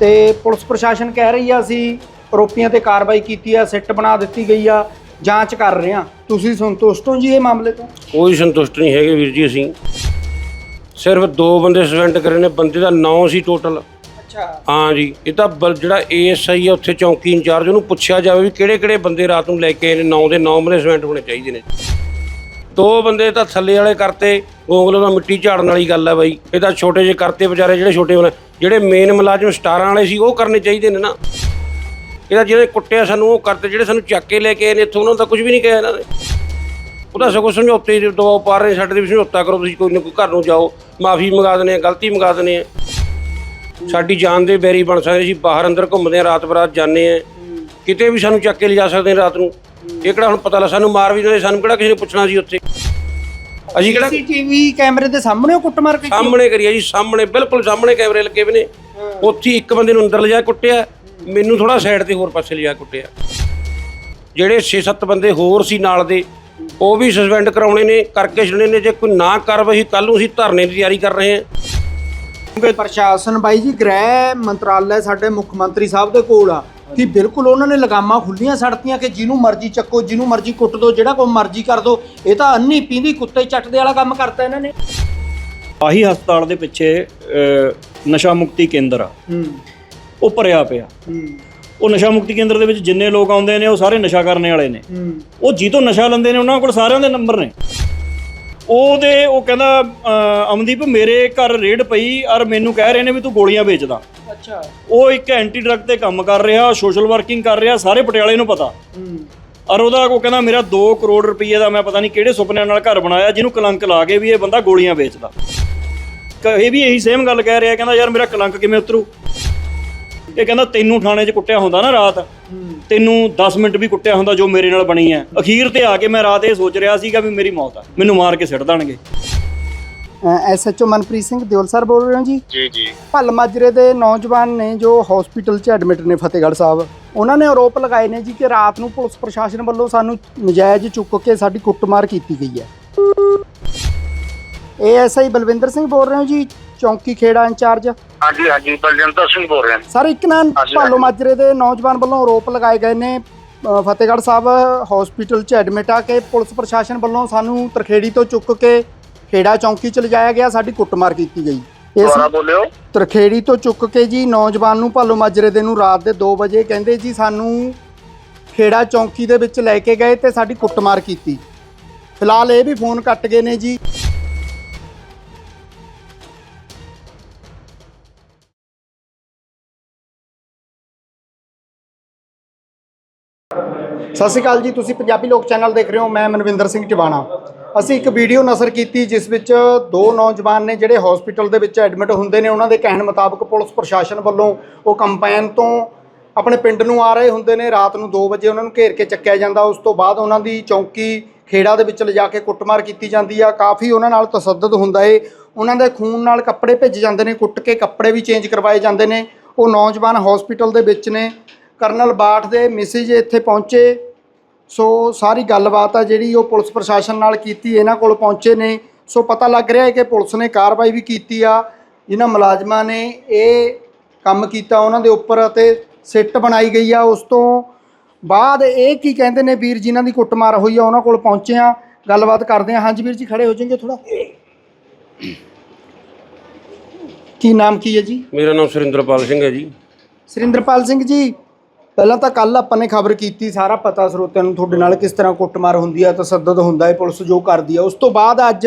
ਤੇ ਪੁਲਿਸ ਪ੍ਰਸ਼ਾਸਨ ਕਹਿ ਰਹੀ ਆ ਅਸੀਂ ਆਰੋਪੀਆਂ ਤੇ ਕਾਰਵਾਈ ਕੀਤੀ ਆ ਸਿੱਟ ਬਣਾ ਦਿੱਤੀ ਗਈ ਆ ਜਾਂਚ ਕਰ ਰਹੇ ਆ। ਤੁਸੀਂ ਸੰਤੁਸ਼ਟ ਹੋ ਜੀ ਇਹ ਮਾਮਲੇ ਤੋਂ? ਕੋਈ ਸੰਤੁਸ਼ਟ ਨਹੀਂ ਹੈਗੇ ਵੀਰ ਜੀ ਅਸੀਂ। ਸਿਰਫ ਦੋ ਬੰਦੇ ਸਸਪੈਂਡ ਕਰੇ ਨੇ ਬੰਦੇ ਦਾ 9 ਸੀ ਟੋਟਲ ਅੱਛਾ। ਹਾਂ ਜੀ ਇਹ ਤਾਂ ਬਲ- ਜਿਹੜਾ ਏਐਸਆਈ ਆ ਉੱਥੇ ਚੌਂਕੀ ਇੰਚਾਰਜ ਉਹਨੂੰ ਪੁੱਛਿਆ ਜਾਵੇ ਵੀ ਕਿਹੜੇ ਕਿਹੜੇ ਬੰਦੇ ਰਾਤ ਨੂੰ ਲੈ ਕੇ ਆਏ ਨੇ 9 ਦੇ 9 ਬੰਦੇ ਸਸਪੈਂਡ ਹੋਣੇ ਚਾਹੀਦੇ ਨੇ। ਦੋ ਬੰਦੇ ਤਾਂ ਥੱਲੇ ਵਾਲੇ ਕਰਤੇ ਗੋਂਗਲੋਂ ਦਾ ਮਿੱਟੀ ਝਾੜਨ ਵਾਲੀ ਗੱਲ ਹੈ ਬਾਈ। ਇਹ ਤਾਂ ਛੋਟੇ ਜਿਹੇ ਕਰਤੇ ਵਿਚਾਰੇ ਜਿਹੜੇ ਛੋਟੇ ਵਾਲੇ ਜਿਹੜੇ ਮੇਨ ਮੁਲਾਜ਼ਮ ਸਟਾਰਾਂ ਵਾਲੇ ਸੀ ਉਹ ਕਰਨੇ ਚਾਹੀਦੇ ਨੇ ਨਾ। ਇਹਦਾ ਜਿਹੜੇ ਕੁੱਟਿਆ ਸਾਨੂੰ ਉਹ ਕਰਤੇ ਜਿਹੜੇ ਸਾਨੂੰ ਚੱਕ ਕੇ ਲੈ ਕੇ ਆਏ ਨੇ ਇੱਥੋਂ ਉਹਨਾਂ ਦਾ ਕੁਝ ਵੀ ਨਹੀਂ ਕਿਹਾ ਇਹਨਾਂ ਨੇ। ਉਹਦਾ ਸਗੋਂ ਸਮਝੌਤੇ ਦੇ ਦਬਾਅ ਪਾ ਰਹੇ ਨੇ, ਸਾਡੇ ਦੇ ਵੀ ਸਮਝੌਤਾ ਕਰੋ ਤੁਸੀਂ ਕੋਈ ਨਾ ਕੋਈ ਘਰ ਨੂੰ ਜਾਓ ਮਾਫੀ ਮੰਗਾ ਦਨੇ ਆ ਗਲਤੀ ਮੰਗਾ ਦਨੇ ਆ। ਸਾਡੀ ਜਾਨ ਦੇ ਬੈਰੀ ਬਣ ਸਕਦੇ ਸੀ ਬਾਹਰ ਅੰਦਰ ਘੁੰਮਦੇ ਆ ਰਾਤ ਬਰਾਤ ਜਾਂਦੇ ਆ। ਕਿਤੇ ਵੀ ਸਾਨੂੰ ਚੱਕ ਕੇ ਲਿਜਾ ਸਕਦੇ ਨੇ ਰਾਤ ਨੂੰ। ਇਹ ਕਿਹੜਾ ਹੁਣ ਪਤਾ ਲੱਗ ਸਾਨੂੰ ਮਾਰ ਵੀ ਦਿੰਦੇ ਸਾਨੂੰ ਕਿਹੜਾ ਕਿਸੇ ਨੇ ਪੁੱਛਣਾ ਸੀ ਉੱਥੇ? ਅਸੀਂ ਕਿਹੜਾ ਸੀਸੀਟੀਵੀ ਕੈਮਰੇ ਦੇ ਸਾਹਮਣੇ ਉਹ ਕੁੱਟਮਾਰ ਕੀਤੀ? ਸਾਹਮਣੇ ਕਰੀਆ ਜੀ ਸਾਹਮਣੇ ਬਿਲਕੁਲ ਸਾਹਮਣੇ ਕੈਮਰੇ ਲੱਗੇ ਵੀ ਨੇ। ਉੱਥੇ ਇੱਕ ਬੰਦੇ ਨੂੰ ਅੰਦਰ ਲਿਜਾ ਕੁੱਟਿਆ ਮੈਨੂੰ ਥੋੜਾ ਸਾਈਡ ਤੇ ਹੋਰ ਪਾਸੇ ਲਿਜਾ ਕੁੱਟਿਆ। ਜਿਹੜੇ 6-7 ਬੰਦੇ ਹੋਰ ਸੀ ਨਾਲ ਦੇ ਉਹ ਵੀ ਸਸਪੈਂਡ ਕਰਾਉਣੇ ਨੇ ਕਰਕੇ ਛੱਡਣੇ ਨੇ ਜੇ ਕੋਈ ਨਾ ਕਾਰਵਾਈ ਕੱਲ ਨੂੰ ਅਸੀਂ ਧਰਨੇ ਦੀ ਤਿਆਰੀ ਕਰ ਰਹੇ ਹਾਂ। ਪ੍ਰਸ਼ਾਸਨ ਬਾਈ ਜੀ ਗ੍ਰਹਿ ਮੰਤਰਾਲਾ ਸਾਡੇ ਮੁੱਖ ਮੰਤਰੀ ਸਾਹਿਬ ਦੇ ਕੋਲ ਆ। ਕਿ ਬਿਲਕੁਲ ਉਹਨਾਂ ਨੇ ਲਗਾਮਾਂ ਖੁੱਲੀਆਂ ਛੱਡਤੀਆਂ ਕਿ ਜਿਹਨੂੰ ਮਰਜ਼ੀ ਚੱਕੋ ਜਿਹਨੂੰ ਮਰਜ਼ੀ ਕੁੱਟ ਦੋ ਜਿਹੜਾ ਕੋਈ ਮਰਜ਼ੀ ਕਰ ਦੋ। ਇਹ ਤਾਂ ਅੰਨੀ ਪੀਂਦੀ ਕੁੱਤੇ ਚੱਟਦੇ ਵਾਲਾ ਕੰਮ ਕਰਤਾ ਇਹਨਾਂ ਨੇ। ਆਹੀ ਹਸਪਤਾਲ ਦੇ ਪਿੱਛੇ ਨਸ਼ਾ ਮੁਕਤੀ ਕੇਂਦਰ ਆ। ਹੂੰ। ਉਹ ਭਰਿਆ ਪਿਆ। ਹੂੰ। ਉਹ ਨਸ਼ਾ ਮੁਕਤੀ ਕੇਂਦਰ ਦੇ ਵਿੱਚ ਜਿੰਨੇ ਲੋਕ ਆਉਂਦੇ ਨੇ ਉਹ ਸਾਰੇ ਨਸ਼ਾ ਕਰਨ ਵਾਲੇ ਨੇ। ਹੂੰ। ਉਹ ਜੀਤੋਂ ਨਸ਼ਾ ਲੈਂਦੇ ਨੇ ਉਹਨਾਂ ਕੋਲ ਸਾਰਿਆਂ ਦੇ ਨੰਬਰ ਨੇ। ਉਹਦੇ ਉਹ ਕਹਿੰਦਾ ਅ, ਅਮਨਦੀਪ ਮੇਰੇ ਘਰ ਰੇਡ ਪਈ ਔਰ ਮੈਨੂੰ ਕਹਿ ਰਹੇ ਨੇ ਵੀ ਤੂੰ ਗੋਲੀਆਂ ਵੇਚਦਾ। ਅੱਛਾ। ਉਹ ਇੱਕ ਐਂਟੀ ਡਰਗ ਤੇ ਕੰਮ ਕਰ ਰਿਹਾ ਸੋਸ਼ਲ ਵਰਕਿੰਗ ਕਰ ਰਿਹਾ ਸਾਰੇ ਪਟਿਆਲੇ ਨੂੰ ਪਤਾ। ਹੂੰ। ਔਰ ਉਹਦਾ ਉਹ ਕਹਿੰਦਾ ਮੇਰਾ 2 ਕਰੋੜ ਰੁਪਏ ਦਾ ਮੈਂ ਪਤਾ ਨਹੀਂ ਕਿਹੜੇ ਸੁਪਨਿਆਂ ਨਾਲ ਘਰ ਬਣਾਇਆ ਜਿਹਨੂੰ ਕਲੰਕ ਲਾ ਕੇ ਵੀ ਇਹ ਬੰਦਾ ਗੋਲੀਆਂ ਵੇਚਦਾ। ਕ- ਇਹ ਵੀ ਇਹੀ ਸੇਮ ਗੱਲ ਕਹਿ ਰਿਹਾ ਕਹਿੰਦਾ ਯਾਰ ਮੇਰਾ ਕਲੰਕ ਕਿਵੇਂ ਉਤਰੂ? ਇਹ ਕਹਿੰਦਾ ਤੈਨੂੰ ਥਾਣੇ 'ਚ ਕੁੱਟਿਆ ਹੁੰਦਾ ਨਾ ਰਾਤ। ਤੈਨੂੰ 10 ਮਿੰਟ ਵੀ ਕੁੱਟਿਆ ਹੁੰਦਾ ਜੋ ਮੇਰੇ ਨਾਲ ਬਣੀ ਹੈ। ਅਖੀਰ ਤੇ ਆ ਕੇ ਮੈਂ ਰਾਤ ਇਹ ਸੋਚ ਰਿਹਾ ਸੀਗਾ ਵੀ ਮੇਰੀ ਮੌਤ ਆ। ਮੈਨੂੰ ਮਾਰ ਕੇ ਸਿੱਟ ਦੇਣਗੇ। ਐਸਐਚਓ ਮਨਪ੍ਰੀਤ ਸਿੰਘ ਦਿਓਲ ਸਰ ਬੋਲ ਰਹੇ ਹੋ ਜੀ? ਜੀ ਜੀ। ਭੱਲ ਮਾਜਰੇ ਦੇ ਨੌਜਵਾਨ ਨੇ ਜੋ ਹਸਪੀਟਲ 'ਚ ਐਡਮਿਟ ਨੇ ਫਤਿਹਗੜ੍ਹ ਸਾਹਿਬ ਉਹਨਾਂ ਨੇ ਆਰੋਪ ਲਗਾਏ ਨੇ ਜੀ ਕਿ ਰਾਤ ਨੂੰ ਪੁਲਿਸ ਪ੍ਰਸ਼ਾਸਨ ਵੱਲੋਂ ਸਾਨੂੰ ਨਜਾਇਜ਼ ਚੁੱਕ ਕੇ ਸਾਡੀ ਕੁੱਟਮਾਰ ਕੀਤੀ ਗਈ ਹੈ। ਏਐਸਆਈ ਬਲਵਿੰਦਰ ਸਿੰਘ ਬੋਲ ਰਹੇ ਹੋ ਜੀ ਚੌਂਕੀ ਖੇੜਾ ਇੰਚਾਰਜ। ਹਾਂਜੀ ਹਾਂਜੀ ਬਲਜਿੰਦਰ ਸਿੰਘ ਬੋਲ ਰਿਹਾ। ਸਰ ਇੱਕ ਨਾ ਹਾਂਜੀ, ਭਾਲੋ ਹਾਂਜੀ। ਮਾਜਰੇ ਦੇ ਨੌਜਵਾਨ ਵੱਲੋਂ ਆਰੋਪ ਲਗਾਏ ਗਏ ਨੇ ਅ, ਫਤਿਹਗੜ੍ਹ ਸਾਹਿਬ ਹਸਪੀਟਲ 'ਚ ਐਡਮਿਟ ਆ ਕਿ ਪੁਲਿਸ ਪ੍ਰਸ਼ਾਸਨ ਵੱਲੋਂ ਸਾਨੂੰ ਤਰਖੇੜੀ ਤੋਂ ਚੁੱਕ ਕੇ ਖੇੜਾ ਚੌਂਕੀ 'ਚ ਲਿਜਾਇਆ ਗਿਆ ਸਾਡੀ ਕੁੱਟਮਾਰ ਕੀਤੀ ਗਈ। ਇਸ ਦੁਬਾਰਾ ਬੋਲਿਓ। ਤਰਖੇੜੀ ਤੋਂ ਚੁੱਕ ਕੇ ਜੀ ਨੌਜਵਾਨ ਨੂੰ ਭਾਲੋ ਮਾਜਰੇ ਦੇ ਨੂੰ ਰਾਤ ਦੇ 2 ਵਜੇ ਕਹਿੰਦੇ ਜੀ ਸਾਨੂੰ ਖੇੜਾ ਚੌਂਕੀ ਦੇ ਵਿੱਚ ਲੈ ਕੇ ਗਏ ਤੇ ਸਾਡੀ ਕੁੱਟਮਾਰ ਕੀਤੀ। ਫਿਲਹਾਲ ਇਹ ਵੀ ਫੋਨ ਕੱਟ ਗਏ ਨੇ ਜੀ। ਸਤਿ ਸ਼੍ਰੀ ਅਕਾਲ ਜੀ, ਤੁਸੀਂ ਪੰਜਾਬੀ ਲੋਕ ਚੈਨਲ ਦੇਖ ਰਹੇ ਹੋ, ਮੈਂ ਮਨਵਿੰਦਰ ਸਿੰਘ ਟਿਵਾਣਾ ਅਸੀਂ ਇੱਕ ਵੀਡੀਓ ਨਜ਼ਰ ਕੀਤੀ, ਜਿਸ ਵਿੱਚ ਦੋ ਨੌਜਵਾਨ ਨੇ ਜਿਹੜੇ ਹਸਪੀਟਲ ਦੇ ਵਿੱਚ ਐਡਮਿਟ ਹੁੰਦੇ ਨੇ, ਉਹਨਾਂ ਦੇ ਕਹਿਣ ਮੁਤਾਬਕ ਪੁਲਿਸ ਪ੍ਰਸ਼ਾਸਨ ਵੱਲੋਂ ਉਹ ਕੰਪੈਨ ਤੋਂ ਆਪਣੇ ਪਿੰਡ ਨੂੰ ਆ ਰਹੇ ਹੁੰਦੇ ਨੇ, ਰਾਤ ਨੂੰ 2 ਵਜੇ ਉਹਨਾਂ ਨੂੰ ਘੇਰ ਕੇ ਚੱਕਿਆ ਜਾਂਦਾ, ਉਸ ਤੋਂ ਬਾਅਦ ਉਹਨਾਂ ਦੀ ਚੌਂਕੀ ਖੇੜਾ ਦੇ ਵਿੱਚ ਲਿਜਾ ਕੇ ਕੁੱਟਮਾਰ ਕੀਤੀ ਜਾਂਦੀ ਆ, ਕਾਫੀ ਉਹਨਾਂ ਨਾਲ ਤਸੱਦਦ ਹੁੰਦਾ ਏ। ਉਹਨਾਂ ਦੇ ਖੂਨ ਨਾਲ ਕੱਪੜੇ ਭਿੱਜ ਜਾਂਦੇ ਨੇ, ਕੁੱਟ ਕੇ ਕੱਪੜੇ ਵੀ ਚੇਂਜ ਕਰਵਾਏ ਜਾਂਦੇ ਨੇ। ਉਹ ਨੌਜਵਾਨ ਹਸਪੀਟਲ ਦੇ ਵਿੱਚ ਨੇ, ਕਰਨਲ ਬਾਠ ਦੇ ਮਿਸਿਜ ਇੱਥੇ ਪਹੁੰਚੇ। ਸੋ ਸਾਰੀ ਗੱਲਬਾਤ ਆ ਜਿਹੜੀ ਉਹ ਪੁਲਿਸ ਪ੍ਰਸ਼ਾਸਨ ਨਾਲ ਕੀਤੀ ਇਹਨਾਂ ਕੋਲ ਪਹੁੰਚੇ ਨੇ। ਸੋ ਪਤਾ ਲੱਗ ਰਿਹਾ ਹੈ ਕਿ ਪੁਲਿਸ ਨੇ ਕਾਰਵਾਈ ਵੀ ਕੀਤੀ ਆ। ਜਿਨ੍ਹਾਂ ਮੁਲਾਜ਼ਮਾਂ ਨੇ ਇਹ ਕੰਮ ਕੀਤਾ ਉਹਨਾਂ ਦੇ ਉੱਪਰ ਅਤੇ ਸਿੱਟ ਬਣਾਈ ਗਈ ਆ। ਉਸ ਤੋਂ ਬਾਅਦ ਇਹ ਕੀ ਕਹਿੰਦੇ ਨੇ ਵੀਰ ਜਿਨ੍ਹਾਂ ਦੀ ਕੁੱਟਮਾਰ ਹੋਈ ਆ ਉਹਨਾਂ ਕੋਲ ਪਹੁੰਚੇ ਆ। ਗੱਲਬਾਤ ਕਰਦੇ ਆ। ਹਾਂਜੀ ਵੀਰ ਜੀ ਖੜੇ ਹੋ ਜਾਣਗੇ ਥੋੜਾ ਕੀ ਨਾਮ ਕੀ ਹੈ ਜੀ? ਮੇਰਾ ਨਾਮ ਸੁਰਿੰਦਰਪਾਲ ਸਿੰਘ ਹੈ ਜੀ। ਸੁਰਿੰਦਰਪਾਲ ਸਿੰਘ ਜੀ ਪਹਿਲਾਂ ਤਾਂ ਕੱਲ ਆਪਾਂ ਨੇ ਖਬਰ ਕੀਤੀ ਸਾਰਾ ਪਤਾ ਸਰੋਤਿਆਂ ਨੂੰ ਤੁਹਾਡੇ ਨਾਲ ਕਿਸ ਤਰ੍ਹਾਂ ਕੁੱਟਮਾਰ ਹੁੰਦੀ ਆ ਤਸੱਦਦ ਹੁੰਦਾ ਹੈ ਪੁਲਿਸ ਜੋ ਕਰਦੀ ਆ। ਉਸ ਤੋਂ ਬਾਅਦ ਅੱਜ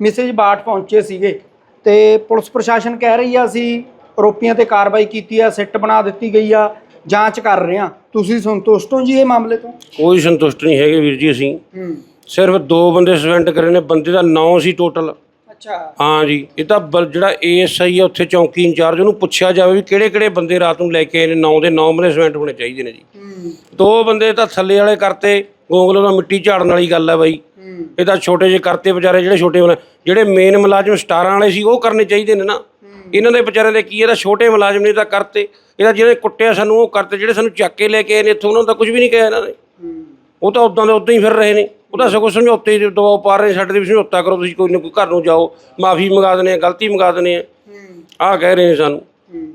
ਮੈਸੇਜ ਬਾਟ ਪਹੁੰਚੇ ਸੀਗੇ ਤੇ ਪੁਲਿਸ ਪ੍ਰਸ਼ਾਸਨ ਕਹਿ ਰਹੀ ਆ ਅਸੀਂ ਆਰੋਪੀਆਂ ਤੇ ਕਾਰਵਾਈ ਕੀਤੀ ਆ ਸਿੱਟ ਬਣਾ ਦਿੱਤੀ ਗਈ ਆ ਜਾਂਚ ਕਰ ਰਹੇ ਆ। ਤੁਸੀਂ ਸੰਤੁਸ਼ਟ ਹੋ ਜੀ ਇਹ ਮਾਮਲੇ ਤੋਂ? ਕੋਈ ਸੰਤੁਸ਼ਟ ਨਹੀਂ ਹੈਗੇ ਵੀਰ ਜੀ ਅਸੀਂ। ਹੂੰ। ਸਿਰਫ ਦੋ ਬੰਦੇ ਸਸਪੈਂਡ ਕਰੇ ਨੇ ਬੰਦੇ ਦਾ 9 ਸੀ ਟੋਟਲ ਅੱਛਾ। ਹਾਂ ਜੀ ਇਹ ਤਾਂ ਬਲ- ਜਿਹੜਾ ਏਐਸਆਈ ਆ ਉੱਥੇ ਚੌਂਕੀ ਇੰਚਾਰਜ ਉਹਨੂੰ ਪੁੱਛਿਆ ਜਾਵੇ ਵੀ ਕਿਹੜੇ ਕਿਹੜੇ ਬੰਦੇ ਰਾਤ ਨੂੰ ਲੈ ਕੇ ਆਏ ਨੇ 9 ਦੇ 9 ਬੰਦੇ ਸਸਪੈਂਡ ਹੋਣੇ ਚਾਹੀਦੇ ਨੇ ਜੀ। ਹੂੰ। ਦੋ ਬੰਦੇ ਤਾਂ ਥੱਲੇ ਵਾਲੇ ਕਰਤੇ ਗੋਂਗਲੋਂ ਦਾ ਮਿੱਟੀ ਝਾੜਨ ਵਾਲੀ ਗੱਲ ਹੈ ਬਾਈ। ਹੂੰ। ਇਹ ਤਾਂ ਛੋਟੇ ਜਿਹੇ ਕਰਤੇ ਵਿਚਾਰੇ ਜਿਹੜੇ ਛੋਟੇ ਵਾਲੇ ਜਿਹੜੇ ਮੇਨ ਮੁਲਾਜ਼ਮ ਸਟਾਰਾਂ ਵਾਲੇ ਸੀ ਉਹ ਕਰਨੇ ਚਾਹੀਦੇ ਨੇ ਨਾ। ਇਹਨਾਂ ਦੇ ਵਿਚਾਰਿਆਂ ਦੇ ਕੀ ਇਹਦਾ ਛੋਟੇ ਮੁਲਾਜ਼ਮ ਨੇ ਤਾਂ ਕਰਤੇ। ਇਹਦਾ ਜਿਹੜੇ ਕੁੱਟਿਆ ਸਾਨੂੰ ਉਹ ਕਰਤੇ ਜਿਹੜੇ ਸਾਨੂੰ ਚੱਕ ਕੇ ਲੈ ਕੇ ਆਏ ਨੇ ਇੱਥੋਂ ਉਹਨਾਂ ਦਾ ਕੁਝ ਵੀ ਨਹੀਂ ਕਿਹਾ ਇਹਨਾਂ ਨੇ। ਉਹ ਤਾਂ ਉਦਾਂ ਦੇ ਉਦਾਂ ਹੀ ਫਿਰ ਰਹੇ ਨੇ। ਉਹ ਤਾਂ ਸਗੋਂ ਸਮਝੌਤੇ ਦੇ ਦਬਾਅ ਪਾ ਰਹੇ ਸਾਡੇ ਦੇ ਵੀ ਸਮਝੌਤਾ ਕਰੋ ਤੁਸੀਂ ਕੋਈ ਨਾ ਕੋਈ ਘਰ ਨੂੰ ਜਾਓ ਮਾਫੀ ਮੰਗਾ ਦਨੇ ਆ ਗਲਤੀ ਮੰਗਾ ਦਨੇ ਆ ਆਹ ਕਹਿ ਰਹੇ ਨੇ ਸਾਨੂੰ।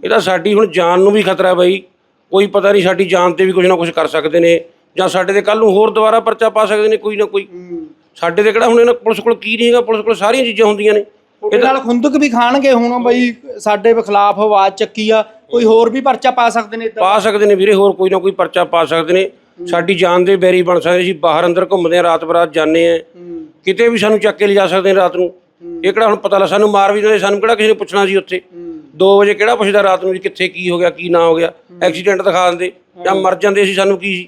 ਇਹ ਤਾਂ ਸਾਡੀ ਹੁਣ ਜਾਨ ਨੂੰ ਵੀ ਖਤਰਾ ਬਈ। ਕੋਈ ਪਤਾ ਨਹੀਂ ਸਾਡੀ ਜਾਨ ਤੇ ਵੀ ਕੁਝ ਨਾ ਕੁਝ ਕਰ ਸਕਦੇ ਨੇ ਜਾਂ ਸਾਡੇ ਤੇ ਕੱਲ ਨੂੰ ਹੋਰ ਦੁਬਾਰਾ ਪਰਚਾ ਪਾ ਸਕਦੇ ਨੇ ਕੋਈ ਨਾ ਕੋਈ। ਸਾਡੇ ਤੇ ਕਿਹੜਾ ਹੁਣ ਇਹਨਾਂ ਪੁਲਿਸ ਕੋਲ ਕੀ ਨਹੀਂ ਹੈਗਾ ਪੁਲਿਸ ਕੋਲ ਸਾਰੀਆਂ ਚੀਜ਼ਾਂ ਹੁੰਦੀਆਂ ਨੇ। ਉਹਦੇ ਨਾਲ ਖੁੰਦਕ ਵੀ ਖਾਣਗੇ ਹੁਣ ਬਈ ਸਾਡੇ ਖਿਲਾਫ ਆਵਾਜ਼ ਚੱਕੀ ਆ ਕੋਈ ਹੋਰ ਵੀ ਪਰਚਾ ਪਾ ਸਕਦੇ ਨੇ ਪਾ ਸਕਦੇ ਨੇ ਵੀਰੇ ਹੋਰ ਕੋਈ ਨਾ ਕੋਈ ਪਰਚਾ ਪਾ ਸਕਦੇ ਨੇ। ਸਾਡੀ ਜਾਨ ਦੇ ਬੈਰੀ ਬਣ ਸਕਦੇ ਸੀ, ਬਾਹਰ ਅੰਦਰ ਘੁੰਮਦੇ ਆ ਰਾਤ ਬਰਾਤ ਜਾਂਦੇ ਆ ਕਿਤੇ ਵੀ ਸਾਨੂੰ ਚੱਕ ਕੇ ਲਿਜਾ ਸਕਦੇ ਨੇ ਰਾਤ ਨੂੰ। ਇਹ ਕਿਹੜਾ ਹੁਣ ਪਤਾ ਲੱਗ, ਸਾਨੂੰ ਮਾਰ ਵੀ ਦਿੰਦੇ, ਸਾਨੂੰ ਕਿਹੜਾ ਕਿਸੇ ਨੇ ਪੁੱਛਣਾ ਸੀ ਉੱਥੇ? 2 ਵਜੇ ਕਿਹੜਾ ਪੁੱਛਦਾ ਰਾਤ ਨੂੰ ਵੀ ਕਿੱਥੇ ਕੀ ਹੋ ਗਿਆ, ਕੀ ਨਾ ਹੋ ਗਿਆ, ਐਕਸੀਡੈਂਟ ਦਿਖਾ ਦਿੰਦੇ। ਜਾਂ ਮਰ ਜਾਂਦੇ ਸੀ, ਸਾਨੂੰ ਕੀ ਸੀ?